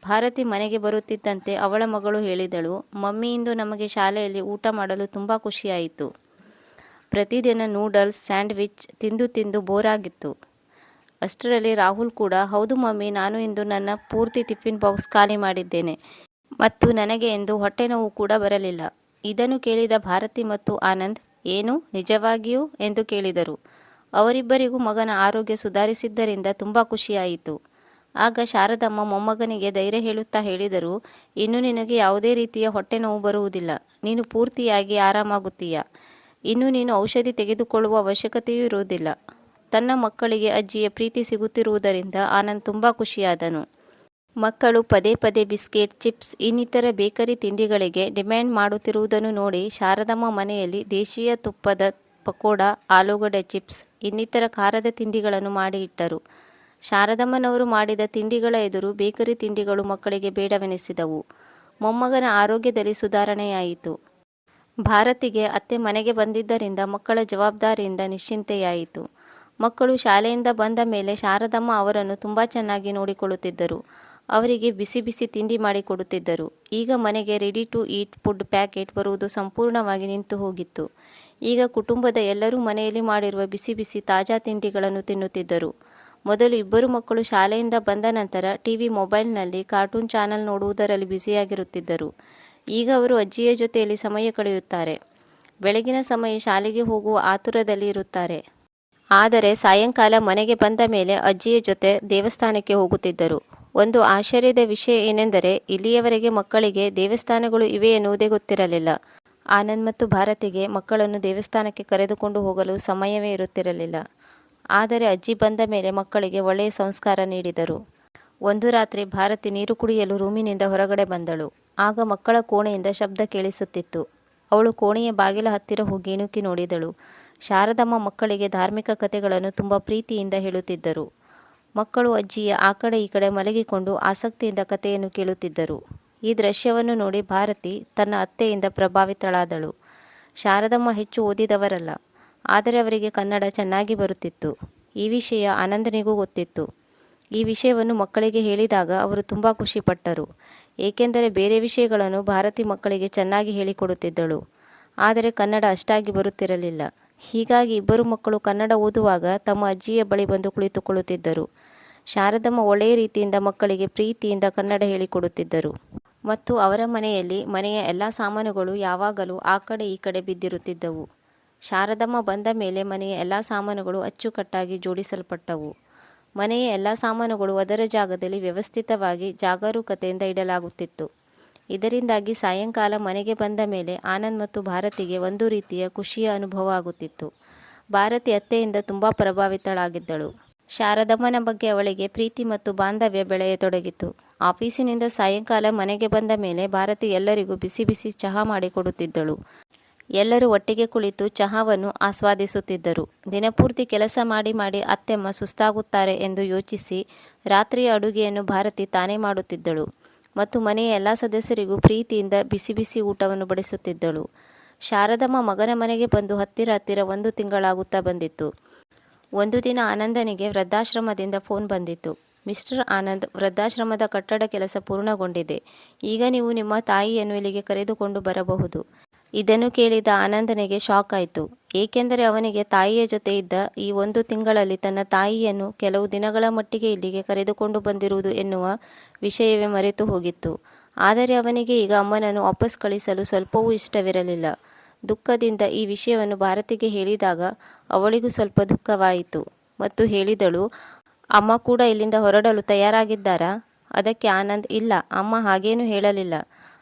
ಭಾರತಿ ಮನೆಗೆ ಬರುತ್ತಿದ್ದಂತೆ ಅವಳ ಮಗಳು ಹೇಳಿದಳು, ಮಮ್ಮಿ, ಇಂದು ನಮಗೆ ಶಾಲೆಯಲ್ಲಿ ಊಟ ಮಾಡಲು ತುಂಬ ಖುಷಿಯಾಯಿತು. ಪ್ರತಿದಿನ ನೂಡಲ್ಸ್, ಸ್ಯಾಂಡ್ವಿಚ್ ತಿಂದು ತಿಂದು ಬೋರಾಗಿತ್ತು. ಅಷ್ಟರಲ್ಲಿ ರಾಹುಲ್ ಕೂಡ, ಹೌದು ಮಮ್ಮಿ, ನಾನು ಇಂದು ನನ್ನ ಪೂರ್ತಿ ಟಿಫಿನ್ ಬಾಕ್ಸ್ ಖಾಲಿ ಮಾಡಿದ್ದೇನೆ. ಮತ್ತು ನನಗೆ ಎಂದು ಹೊಟ್ಟೆ ನೋವು ಕೂಡ ಬರಲಿಲ್ಲ. ಇದನ್ನು ಕೇಳಿದ ಭಾರತಿ ಮತ್ತು ಆನಂದ್, ಏನು ನಿಜವಾಗಿಯೂ ಎಂದು ಕೇಳಿದರು. ಅವರಿಬ್ಬರಿಗೂ ಮಗನ ಆರೋಗ್ಯ ಸುಧಾರಿಸಿದ್ದರಿಂದ ತುಂಬ ಖುಷಿಯಾಯಿತು. ಆಗ ಶಾರದಮ್ಮ ಮೊಮ್ಮಗನಿಗೆ ಧೈರ್ಯ ಹೇಳುತ್ತಾ ಹೇಳಿದರು, ಇನ್ನು ನಿನಗೆ ಯಾವುದೇ ರೀತಿಯ ಹೊಟ್ಟೆ ನೋವು ಬರುವುದಿಲ್ಲ. ನೀನು ಪೂರ್ತಿಯಾಗಿ ಆರಾಮಾಗುತ್ತೀಯ. ಇನ್ನು ನೀನು ಔಷಧಿ ತೆಗೆದುಕೊಳ್ಳುವ ಅವಶ್ಯಕತೆಯೂ ಇರುವುದಿಲ್ಲ. ತನ್ನ ಮಕ್ಕಳಿಗೆ ಅಜ್ಜಿಯ ಪ್ರೀತಿ ಸಿಗುತ್ತಿರುವುದರಿಂದ ಆನಂದ್ ತುಂಬ ಖುಷಿಯಾದನು. ಮಕ್ಕಳು ಪದೇ ಪದೇ ಬಿಸ್ಕೆಟ್, ಚಿಪ್ಸ್, ಇನ್ನಿತರ ಬೇಕರಿ ತಿಂಡಿಗಳಿಗೆ ಡಿಮ್ಯಾಂಡ್ ಮಾಡುತ್ತಿರುವುದನ್ನು ನೋಡಿ ಶಾರದಮ್ಮ ಮನೆಯಲ್ಲಿ ದೇಶೀಯ ತುಪ್ಪದ ಪಕೋಡ, ಆಲೂಗಡ್ಡೆ ಚಿಪ್ಸ್, ಇನ್ನಿತರ ಖಾರದ ತಿಂಡಿಗಳನ್ನು ಮಾಡಿ ಇಟ್ಟರು. ಶಾರದಮ್ಮನವರು ಮಾಡಿದ ತಿಂಡಿಗಳ ಎದುರು ಬೇಕರಿ ತಿಂಡಿಗಳು ಮಕ್ಕಳಿಗೆ ಬೇಡವೆನಿಸಿದವು. ಮೊಮ್ಮಗನ ಆರೋಗ್ಯದಲ್ಲಿ ಸುಧಾರಣೆಯಾಯಿತು. ಭಾರತಿಗೆ ಅತ್ತೆ ಮನೆಗೆ ಬಂದಿದ್ದರಿಂದ ಮಕ್ಕಳ ಜವಾಬ್ದಾರಿಯಿಂದ ನಿಶ್ಚಿಂತೆಯಾಯಿತು. ಮಕ್ಕಳು ಶಾಲೆಯಿಂದ ಬಂದ ಮೇಲೆ ಶಾರದಮ್ಮ ಅವರನ್ನು ತುಂಬ ಚೆನ್ನಾಗಿ ನೋಡಿಕೊಳ್ಳುತ್ತಿದ್ದರು. ಅವರಿಗೆ ಬಿಸಿ ಬಿಸಿ ತಿಂಡಿ ಮಾಡಿಕೊಡುತ್ತಿದ್ದರು ಈಗ ಮನೆಗೆ ready to eat food packet ಬರುವುದು ಸಂಪೂರ್ಣವಾಗಿ ನಿಂತು ಹೋಗಿತ್ತು. ಈಗ ಕುಟುಂಬದ ಎಲ್ಲರೂ ಮನೆಯಲ್ಲಿ ಮಾಡಿರುವ ಬಿಸಿ ಬಿಸಿ ತಾಜಾ ತಿಂಡಿಗಳನ್ನು ತಿನ್ನುತ್ತಿದ್ದರು. ಮೊದಲು ಇಬ್ಬರು ಮಕ್ಕಳು ಶಾಲೆಯಿಂದ ಬಂದ ನಂತರ ಟಿವಿ ಮೊಬೈಲ್ನಲ್ಲಿ ಕಾರ್ಟೂನ್ ಚಾನೆಲ್ ನೋಡುವುದರಲ್ಲಿ ಬ್ಯುಸಿಯಾಗಿರುತ್ತಿದ್ದರು. ಈಗ ಅವರು ಅಜ್ಜಿಯ ಜೊತೆಯಲ್ಲಿ ಸಮಯ ಕಳೆಯುತ್ತಾರೆ. ಬೆಳಗಿನ ಸಮಯ ಶಾಲೆಗೆ ಹೋಗುವ ಆತುರದಲ್ಲಿ ಇರುತ್ತಾರೆ. ಆದರೆ ಸಾಯಂಕಾಲ ಮನೆಗೆ ಬಂದ ಮೇಲೆ ಅಜ್ಜಿಯ ಜೊತೆ ದೇವಸ್ಥಾನಕ್ಕೆ ಹೋಗುತ್ತಿದ್ದರು. ಒಂದು ಆಶ್ಚರ್ಯದ ವಿಷಯ ಏನೆಂದರೆ, ಇಲ್ಲಿಯವರೆಗೆ ಮಕ್ಕಳಿಗೆ ದೇವಸ್ಥಾನಗಳು ಇವೆ ಎನ್ನುವುದೇ ಗೊತ್ತಿರಲಿಲ್ಲ. ಆನಂದ್ ಮತ್ತು ಭಾರತಿಗೆ ಮಕ್ಕಳನ್ನು ದೇವಸ್ಥಾನಕ್ಕೆ ಕರೆದುಕೊಂಡು ಹೋಗಲು ಸಮಯವೇ ಇರುತ್ತಿರಲಿಲ್ಲ. ಆದರೆ ಅಜ್ಜಿ ಬಂದ ಮೇಲೆ ಮಕ್ಕಳಿಗೆ ಒಳ್ಳೆಯ ಸಂಸ್ಕಾರ ನೀಡಿದರು. ಒಂದು ರಾತ್ರಿ ಭಾರತಿ ನೀರು ಕುಡಿಯಲು ರೂಮಿನಿಂದ ಹೊರಗಡೆ ಬಂದಳು. ಆಗ ಮಕ್ಕಳ ಕೋಣೆಯಿಂದ ಶಬ್ದ ಕೇಳಿಸುತ್ತಿತ್ತು. ಅವಳು ಕೋಣೆಯ ಬಾಗಿಲ ಹತ್ತಿರ ಹೋಗಿ ಇಣುಕಿ ನೋಡಿದಳು. ಶಾರದಮ್ಮ ಮಕ್ಕಳಿಗೆ ಧಾರ್ಮಿಕ ಕಥೆಗಳನ್ನು ತುಂಬ ಪ್ರೀತಿಯಿಂದ ಹೇಳುತ್ತಿದ್ದರು. ಮಕ್ಕಳು ಅಜ್ಜಿಯ ಆ ಕಡೆ ಈ ಕಡೆ ಮಲಗಿಕೊಂಡು ಆಸಕ್ತಿಯಿಂದ ಕಥೆಯನ್ನು ಕೇಳುತ್ತಿದ್ದರು. ಈ ದೃಶ್ಯವನ್ನು ನೋಡಿ ಭಾರತಿ ತನ್ನ ಅತ್ತೆಯಿಂದ ಪ್ರಭಾವಿತಳಾದಳು. ಶಾರದಮ್ಮ ಹೆಚ್ಚು ಓದಿದವರಲ್ಲ, ಆದರೆ ಅವರಿಗೆ ಕನ್ನಡ ಚೆನ್ನಾಗಿ ಬರುತ್ತಿತ್ತು. ಈ ವಿಷಯ ಆನಂದನಿಗೂ ಗೊತ್ತಿತ್ತು. ಈ ವಿಷಯವನ್ನು ಮಕ್ಕಳಿಗೆ ಹೇಳಿದಾಗ ಅವರು ತುಂಬ ಖುಷಿಪಟ್ಟರು. ಏಕೆಂದರೆ ಬೇರೆ ವಿಷಯಗಳನ್ನು ಭಾರತಿ ಮಕ್ಕಳಿಗೆ ಚೆನ್ನಾಗಿ ಹೇಳಿಕೊಡುತ್ತಿದ್ದಳು. ಆದರೆ ಕನ್ನಡ ಅಷ್ಟಾಗಿ ಬರುತ್ತಿರಲಿಲ್ಲ. ಹೀಗಾಗಿ ಇಬ್ಬರು ಮಕ್ಕಳು ಕನ್ನಡ ಓದುವಾಗ ತಮ್ಮ ಅಜ್ಜಿಯ ಬಳಿ ಬಂದು ಕುಳಿತುಕೊಳ್ಳುತ್ತಿದ್ದರು. ಶಾರದಮ್ಮ ಒಳ್ಳೆಯ ರೀತಿಯಿಂದ ಮಕ್ಕಳಿಗೆ ಪ್ರೀತಿಯಿಂದ ಕನ್ನಡ ಹೇಳಿಕೊಡುತ್ತಿದ್ದರು ಮತ್ತು ಅವರ ಮನೆಯಲ್ಲಿ ಮನೆಯ ಎಲ್ಲ ಸಾಮಾನುಗಳು ಯಾವಾಗಲೂ ಆ ಕಡೆ ಈ ಕಡೆ ಬಿದ್ದಿರುತ್ತಿದ್ದವು. ಶಾರದಮ್ಮ ಬಂದ ಮೇಲೆ ಮನೆಯ ಎಲ್ಲ ಸಾಮಾನುಗಳು ಅಚ್ಚುಕಟ್ಟಾಗಿ ಜೋಡಿಸಲ್ಪಟ್ಟವು. ಮನೆಯ ಎಲ್ಲ ಸಾಮಾನುಗಳು ಅದರ ಜಾಗದಲ್ಲಿ ವ್ಯವಸ್ಥಿತವಾಗಿ ಜಾಗರೂಕತೆಯಿಂದ ಇಡಲಾಗುತ್ತಿತ್ತು. ಇದರಿಂದಾಗಿ ಸಾಯಂಕಾಲ ಮನೆಗೆ ಬಂದ ಮೇಲೆ ಆನಂದ್ ಮತ್ತು ಭಾರತಿಗೆ ಒಂದು ರೀತಿಯ ಖುಷಿಯ ಅನುಭವ ಆಗುತ್ತಿತ್ತು. ಭಾರತಿ ಅತ್ತೆಯಿಂದ ತುಂಬ ಪ್ರಭಾವಿತಳಾಗಿದ್ದಳು. ಶಾರದಮ್ಮನ ಬಗ್ಗೆ ಅವಳಿಗೆ ಪ್ರೀತಿ ಮತ್ತು ಬಾಂಧವ್ಯ ಬೆಳೆಯತೊಡಗಿತು. ಆಫೀಸಿನಿಂದ ಸಾಯಂಕಾಲ ಮನೆಗೆ ಬಂದ ಮೇಲೆ ಭಾರತಿ ಎಲ್ಲರಿಗೂ ಬಿಸಿ ಬಿಸಿ ಚಹಾ ಮಾಡಿಕೊಡುತ್ತಿದ್ದಳು ಎಲ್ಲರೂ ಒಟ್ಟಿಗೆ ಕುಳಿತು ಚಹಾವನ್ನು ಆಸ್ವಾದಿಸುತ್ತಿದ್ದರು. ದಿನಪೂರ್ತಿ ಕೆಲಸ ಮಾಡಿ ಮಾಡಿ ಅತ್ತೆಮ್ಮ ಸುಸ್ತಾಗುತ್ತಾರೆ ಎಂದು ಯೋಚಿಸಿ ರಾತ್ರಿಯ ಅಡುಗೆಯನ್ನು ಭಾರತಿ ತಾನೇ ಮಾಡುತ್ತಿದ್ದಳು ಮತ್ತು ಮನೆಯ ಎಲ್ಲ ಸದಸ್ಯರಿಗೂ ಪ್ರೀತಿಯಿಂದ ಬಿಸಿ ಬಿಸಿ ಊಟವನ್ನು ಬಡಿಸುತ್ತಿದ್ದಳು. ಶಾರದಮ್ಮ ಮಗನ ಮನೆಗೆ ಬಂದು ಹತ್ತಿರ ಹತ್ತಿರ ಒಂದು ತಿಂಗಳಾಗುತ್ತಾ ಬಂದಿತ್ತು. ಒಂದು ದಿನ ಆನಂದನಿಗೆ ವೃದ್ಧಾಶ್ರಮದಿಂದ ಫೋನ್ ಬಂದಿತ್ತು. ಮಿಸ್ಟರ್ ಆನಂದ್, ವೃದ್ಧಾಶ್ರಮದ ಕಟ್ಟಡ ಕೆಲಸ ಪೂರ್ಣಗೊಂಡಿದೆ. ಈಗ ನೀವು ನಿಮ್ಮ ತಾಯಿಯನ್ನು ಇಲ್ಲಿಗೆ ಕರೆದುಕೊಂಡು ಬರಬಹುದು. ಇದನ್ನು ಕೇಳಿದ ಆನಂದನಿಗೆ ಶಾಕ್ ಆಯಿತು. ಏಕೆಂದರೆ ಅವನಿಗೆ ತಾಯಿಯ ಜೊತೆ ಇದ್ದ ಈ ಒಂದು ತಿಂಗಳಲ್ಲಿ ತನ್ನ ತಾಯಿಯನ್ನು ಕೆಲವು ದಿನಗಳ ಮಟ್ಟಿಗೆ ಇಲ್ಲಿಗೆ ಕರೆದುಕೊಂಡು ಬಂದಿರುವುದು ಎನ್ನುವ ವಿಷಯವೇ ಮರೆತು ಹೋಗಿತ್ತು. ಆದರೆ ಅವನಿಗೆ ಈಗ ಅಮ್ಮನನ್ನು ವಾಪಸ್ ಕಳಿಸಲು ಸ್ವಲ್ಪವೂ ಇಷ್ಟವಿರಲಿಲ್ಲ. ದುಃಖದಿಂದ ಈ ವಿಷಯವನ್ನು ಭಾರತಿಗೆ ಹೇಳಿದಾಗ ಅವಳಿಗೂ ಸ್ವಲ್ಪ ದುಃಖವಾಯಿತು. ಮತ್ತು ಹೇಳಿದಳು, ಅಮ್ಮ ಕೂಡ ಇಲ್ಲಿಂದ ಹೊರಡಲು ತಯಾರಾಗಿದ್ದಾರಾ? ಅದಕ್ಕೆ ಆನಂದ್, ಇಲ್ಲ, ಅಮ್ಮ ಹಾಗೇನೂ ಹೇಳಲಿಲ್ಲ.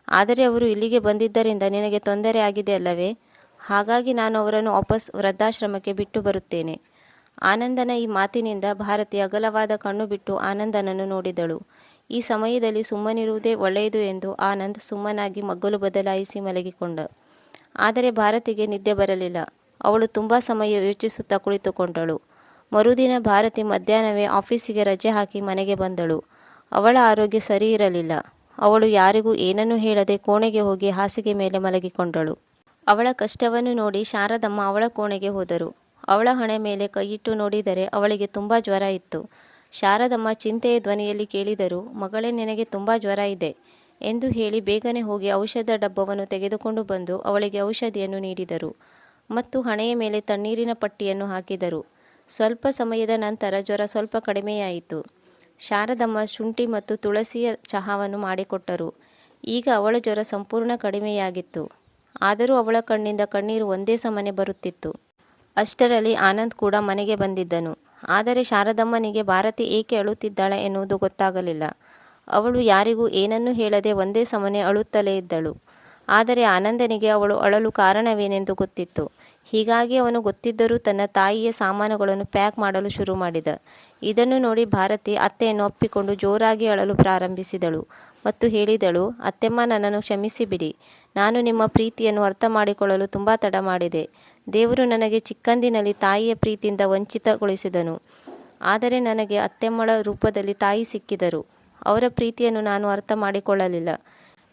ಆದರೆ ಅವರು ಇಲ್ಲಿಗೆ ಬಂದಿದ್ದರಿಂದ ನಿನಗೆ ತೊಂದರೆ ಆಗಿದೆ ಅಲ್ಲವೇ? ಹಾಗಾಗಿ ನಾನು ಅವರನ್ನು ವಾಪಸ್ ವೃದ್ಧಾಶ್ರಮಕ್ಕೆ ಬಿಟ್ಟು ಬರುತ್ತೇನೆ. ಆನಂದನ ಈ ಮಾತಿನಿಂದ ಭಾರತಿ ಅಗಲವಾದ ಕಣ್ಣು ಬಿಟ್ಟು ಆನಂದನನ್ನು ನೋಡಿದಳು. ಈ ಸಮಯದಲ್ಲಿ ಸುಮ್ಮನಿರುವುದೇ ಒಳ್ಳೆಯದು ಎಂದು ಆನಂದ್ ಸುಮ್ಮನಾಗಿ ಮಗ್ಗಲು ಬದಲಾಯಿಸಿ ಮಲಗಿಕೊಂಡ. ಆದರೆ ಭಾರತಿಗೆ ನಿದ್ದೆ ಬರಲಿಲ್ಲ. ಅವಳು ತುಂಬ ಸಮಯ ಯೋಚಿಸುತ್ತಾ ಕುಳಿತುಕೊಂಡಳು. ಮರುದಿನ ಭಾರತಿ ಮಧ್ಯಾಹ್ನವೇ ಆಫೀಸಿಗೆ ರಜೆ ಹಾಕಿ ಮನೆಗೆ ಬಂದಳು. ಅವಳ ಆರೋಗ್ಯ ಸರಿ ಇರಲಿಲ್ಲ. ಅವಳು ಯಾರಿಗೂ ಏನನ್ನೂ ಹೇಳದೆ ಕೋಣೆಗೆ ಹೋಗಿ ಹಾಸಿಗೆ ಮೇಲೆ ಮಲಗಿಕೊಂಡಳು. ಅವಳ ಕಷ್ಟವನ್ನು ನೋಡಿ ಶಾರದಮ್ಮ ಅವಳ ಕೋಣೆಗೆ ಹೋದರು. ಅವಳ ಹಣೆ ಮೇಲೆ ಕೈಯಿಟ್ಟು ನೋಡಿದರೆ ಅವಳಿಗೆ ತುಂಬ ಜ್ವರ ಇತ್ತು. ಶಾರದಮ್ಮ ಚಿಂತೆಯ ಧ್ವನಿಯಲ್ಲಿ ಕೇಳಿದರು, ಮಗಳೇ, ನಿನಗೆ ತುಂಬ ಜ್ವರ ಇದೆ. ಎಂದು ಹೇಳಿ ಬೇಗನೆ ಹೋಗಿ ಔಷಧ ಡಬ್ಬವನ್ನು ತೆಗೆದುಕೊಂಡು ಬಂದು ಅವಳಿಗೆ ಔಷಧಿಯನ್ನು ನೀಡಿದರು ಮತ್ತು ಹಣೆಯ ಮೇಲೆ ತಣ್ಣೀರಿನ ಪಟ್ಟಿಯನ್ನು ಹಾಕಿದರು. ಸ್ವಲ್ಪ ಸಮಯದ ನಂತರ ಜ್ವರ ಸ್ವಲ್ಪ ಕಡಿಮೆಯಾಯಿತು. ಶಾರದಮ್ಮ ಶುಂಠಿ ಮತ್ತು ತುಳಸಿಯ ಚಹಾವನ್ನು ಮಾಡಿಕೊಟ್ಟರು. ಈಗ ಅವಳ ಜ್ವರ ಸಂಪೂರ್ಣ ಕಡಿಮೆಯಾಗಿತ್ತು. ಆದರೂ ಅವಳ ಕಣ್ಣಿಂದ ಕಣ್ಣೀರು ಒಂದೇ ಸಮನೆ ಬರುತ್ತಿತ್ತು. ಅಷ್ಟರಲ್ಲಿ ಆನಂದ್ ಕೂಡ ಮನೆಗೆ ಬಂದಿದ್ದನು. ಆದರೆ ಶಾರದಮ್ಮನಿಗೆ ಭಾರತಿ ಏಕೆ ಅಳುತ್ತಿದ್ದಾಳೆ ಎನ್ನುವುದು ಗೊತ್ತಾಗಲಿಲ್ಲ. ಅವಳು ಯಾರಿಗೂ ಏನನ್ನೂ ಹೇಳದೆ ಒಂದೇ ಸಮನೆ ಅಳುತ್ತಲೇ ಇದ್ದಳು. ಆದರೆ ಆನಂದನಿಗೆ ಅವಳು ಅಳಲು ಕಾರಣವೇನೆಂದು ಗೊತ್ತಿತ್ತು. ಹೀಗಾಗಿ ಅವನು ಗೊತ್ತಿದ್ದರೂ ತನ್ನ ತಾಯಿಯ ಸಾಮಾನುಗಳನ್ನು ಪ್ಯಾಕ್ ಮಾಡಲು ಶುರು ಮಾಡಿದ. ಇದನ್ನು ನೋಡಿ ಭಾರತಿ ಅತ್ತೆಯನ್ನು ಒಪ್ಪಿಕೊಂಡು ಜೋರಾಗಿ ಅಳಲು ಪ್ರಾರಂಭಿಸಿದಳು ಮತ್ತು ಹೇಳಿದಳು, ಅತ್ತೆಮ್ಮ, ನನ್ನನ್ನು ಕ್ಷಮಿಸಿಬಿಡಿ. ನಾನು ನಿಮ್ಮ ಪ್ರೀತಿಯನ್ನು ಅರ್ಥ ಮಾಡಿಕೊಳ್ಳಲು ತುಂಬ ತಡ ಮಾಡಿದೆ. ದೇವರು ನನಗೆ ಚಿಕ್ಕಂದಿನಲ್ಲಿ ತಾಯಿಯ ಪ್ರೀತಿಯಿಂದ ವಂಚಿತಗೊಳಿಸಿದನು. ಆದರೆ ನನಗೆ ಅತ್ತೆಮ್ಮಳ ರೂಪದಲ್ಲಿ ತಾಯಿ ಸಿಕ್ಕಿದರು. ಅವರ ಪ್ರೀತಿಯನ್ನು ನಾನು ಅರ್ಥ ಮಾಡಿಕೊಳ್ಳಲಿಲ್ಲ.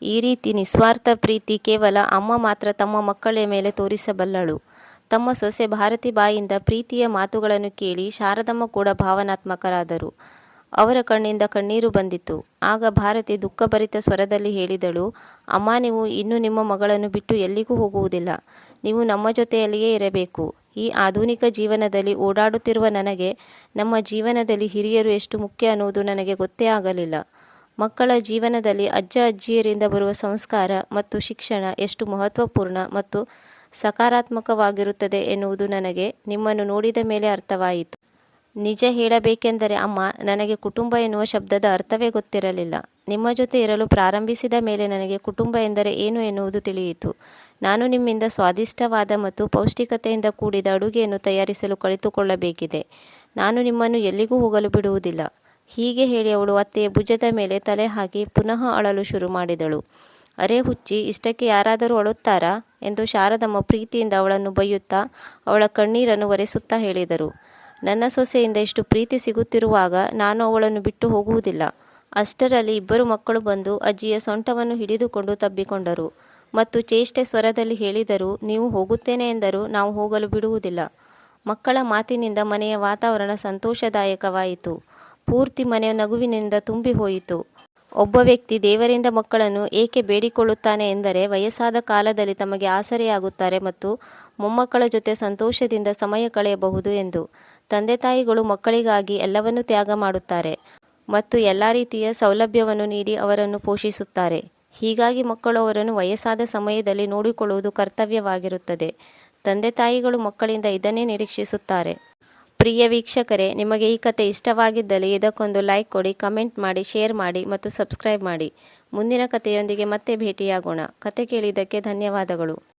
ಈ ರೀತಿ ನಿಸ್ವಾರ್ಥ ಪ್ರೀತಿ ಕೇವಲ ಅಮ್ಮ ಮಾತ್ರ ತಮ್ಮ ಮಕ್ಕಳ ಮೇಲೆ ತೋರಿಸಬಲ್ಲಳು. ತಮ್ಮ ಸೊಸೆ ಭಾರತಿ ಬಾಯಿಂದ ಪ್ರೀತಿಯ ಮಾತುಗಳನ್ನು ಕೇಳಿ ಶಾರದಮ್ಮ ಕೂಡ ಭಾವನಾತ್ಮಕರಾದರು. ಅವರ ಕಣ್ಣಿಂದ ಕಣ್ಣೀರು ಬಂದಿತು ಆಗ ಭಾರತಿ ದುಃಖಭರಿತ ಸ್ವರದಲ್ಲಿ ಹೇಳಿದಳು, ಅಮ್ಮ, ನೀವು ಇನ್ನು ನಿಮ್ಮ ಮಗಳನ್ನು ಬಿಟ್ಟು ಎಲ್ಲಿಗೂ ಹೋಗುವುದಿಲ್ಲ. ನೀವು ನಮ್ಮ ಜೊತೆಯಲ್ಲಿಯೇ ಇರಬೇಕು. ಈ ಆಧುನಿಕ ಜೀವನದಲ್ಲಿ ಓಡಾಡುತ್ತಿರುವ ನನಗೆ, ನಮ್ಮ ಜೀವನದಲ್ಲಿ ಹಿರಿಯರು ಎಷ್ಟು ಮುಖ್ಯ ಅನ್ನುವುದು ನನಗೆ ಗೊತ್ತೇ ಆಗಲಿಲ್ಲ. ಮಕ್ಕಳ ಜೀವನದಲ್ಲಿ ಅಜ್ಜ, ಅಜ್ಜಿಯರಿಂದ ಬರುವ ಸಂಸ್ಕಾರ ಮತ್ತು ಶಿಕ್ಷಣ ಎಷ್ಟು ಮಹತ್ವಪೂರ್ಣ ಮತ್ತು ಸಕಾರಾತ್ಮಕವಾಗಿರುತ್ತದೆ ಎನ್ನುವುದು ನನಗೆ ನಿಮ್ಮನ್ನು ನೋಡಿದ ಮೇಲೆ ಅರ್ಥವಾಯಿತು. ನಿಜ ಹೇಳಬೇಕೆಂದರೆ, ಅಮ್ಮ, ನನಗೆ ಕುಟುಂಬ ಎನ್ನುವ ಶಬ್ದದ ಅರ್ಥವೇ ಗೊತ್ತಿರಲಿಲ್ಲ. ನಿಮ್ಮ ಜೊತೆ ಇರಲು ಪ್ರಾರಂಭಿಸಿದ ಮೇಲೆ ನನಗೆ ಕುಟುಂಬ ಎಂದರೆ ಏನು ಎನ್ನುವುದು ತಿಳಿಯಿತು. ನಾನು ನಿಮ್ಮಿಂದ ಸ್ವಾದಿಷ್ಟವಾದ ಮತ್ತು ಪೌಷ್ಟಿಕತೆಯಿಂದ ಕೂಡಿದ ಅಡುಗೆಯನ್ನು ತಯಾರಿಸಲು ಕಲಿತುಕೊಳ್ಳಬೇಕಿದೆ. ನಾನು ನಿಮ್ಮನ್ನು ಎಲ್ಲಿಗೂ ಹೋಗಲು ಬಿಡುವುದಿಲ್ಲ. ಹೀಗೆ ಹೇಳಿ ಅವಳು ಅತ್ತೆಯ ಭುಜದ ಮೇಲೆ ತಲೆ ಹಾಕಿ ಪುನಃ ಅಳಲು ಶುರು ಮಾಡಿದಳು. ಅರೆ ಹುಚ್ಚಿ, ಇಷ್ಟಕ್ಕೆ ಯಾರಾದರೂ ಅಳುತ್ತಾರಾ? ಎಂದು ಶಾರದಮ್ಮ ಪ್ರೀತಿಯಿಂದ ಅವಳನ್ನು ಬೈಯುತ್ತಾ ಅವಳ ಕಣ್ಣೀರನ್ನು ಒರೆಸುತ್ತಾ ಹೇಳಿದರು. ನನ್ನ ಸೊಸೆಯಿಂದ ಇಷ್ಟು ಪ್ರೀತಿ ಸಿಗುತ್ತಿರುವಾಗ ನಾನು ಅವಳನ್ನು ಬಿಟ್ಟು ಹೋಗುವುದಿಲ್ಲ. ಅಷ್ಟರಲ್ಲಿ ಇಬ್ಬರು ಮಕ್ಕಳು ಬಂದು ಅಜ್ಜಿಯ ಸೊಂಟವನ್ನು ಹಿಡಿದುಕೊಂಡು ತಬ್ಬಿಕೊಂಡರು ಮತ್ತು ಚೇಷ್ಟೆ ಸ್ವರದಲ್ಲಿ ಹೇಳಿದರು, ನೀವು ಹೋಗುತ್ತೇನೆ ಎಂದರೂ, ನಾವು ಹೋಗಲು ಬಿಡುವುದಿಲ್ಲ. ಮಕ್ಕಳ ಮಾತಿನಿಂದ ಮನೆಯ ವಾತಾವರಣ ಸಂತೋಷದಾಯಕವಾಯಿತು. ಪೂರ್ತಿ ಮನೆಯ ನಗುವಿನಿಂದ ತುಂಬಿ ಹೋಯಿತು. ಒಬ್ಬ ವ್ಯಕ್ತಿ ದೇವರಿಂದ ಮಕ್ಕಳನ್ನು ಏಕೆ ಬೇಡಿಕೊಳ್ಳುತ್ತಾನೆ ಎಂದರೆ ವಯಸ್ಸಾದ ಕಾಲದಲ್ಲಿ ತಮಗೆ ಆಸರೆಯಾಗುತ್ತಾರೆ ಮತ್ತು ಮೊಮ್ಮಕ್ಕಳ ಜೊತೆ ಸಂತೋಷದಿಂದ ಸಮಯ ಕಳೆಯಬಹುದು ಎಂದು. ತಂದೆ ತಾಯಿಗಳು ಮಕ್ಕಳಿಗಾಗಿ ಎಲ್ಲವನ್ನೂ ತ್ಯಾಗ ಮಾಡುತ್ತಾರೆ. ಮತ್ತು ಎಲ್ಲ ರೀತಿಯ ಸೌಲಭ್ಯವನ್ನು ನೀಡಿ ಅವರನ್ನು ಪೋಷಿಸುತ್ತಾರೆ. ಹೀಗಾಗಿ ಮಕ್ಕಳು ಅವರನ್ನು ವಯಸ್ಸಾದ ಸಮಯದಲ್ಲಿ ನೋಡಿಕೊಳ್ಳುವುದು ಕರ್ತವ್ಯವಾಗಿರುತ್ತದೆ. ತಂದೆ ತಾಯಿಗಳು ಮಕ್ಕಳಿಂದ ಇದನ್ನೇ ನಿರೀಕ್ಷಿಸುತ್ತಾರೆ. ಪ್ರಿಯ ವೀಕ್ಷಕರೇ, ನಿಮಗೆ ಈ ಕತೆ ಇಷ್ಟವಾಗಿದ್ದಲ್ಲಿ ಇದಕ್ಕೊಂದು ಲೈಕ್ ಕೊಡಿ, ಕಮೆಂಟ್ ಮಾಡಿ, ಶೇರ್ ಮಾಡಿ ಮತ್ತು ಸಬ್ಸ್ಕ್ರೈಬ್ ಮಾಡಿ. ಮುಂದಿನ ಕಥೆಯೊಂದಿಗೆ ಮತ್ತೆ ಭೇಟಿಯಾಗೋಣ. ಕತೆ ಕೇಳಿದ್ದಕ್ಕೆ ಧನ್ಯವಾದಗಳು.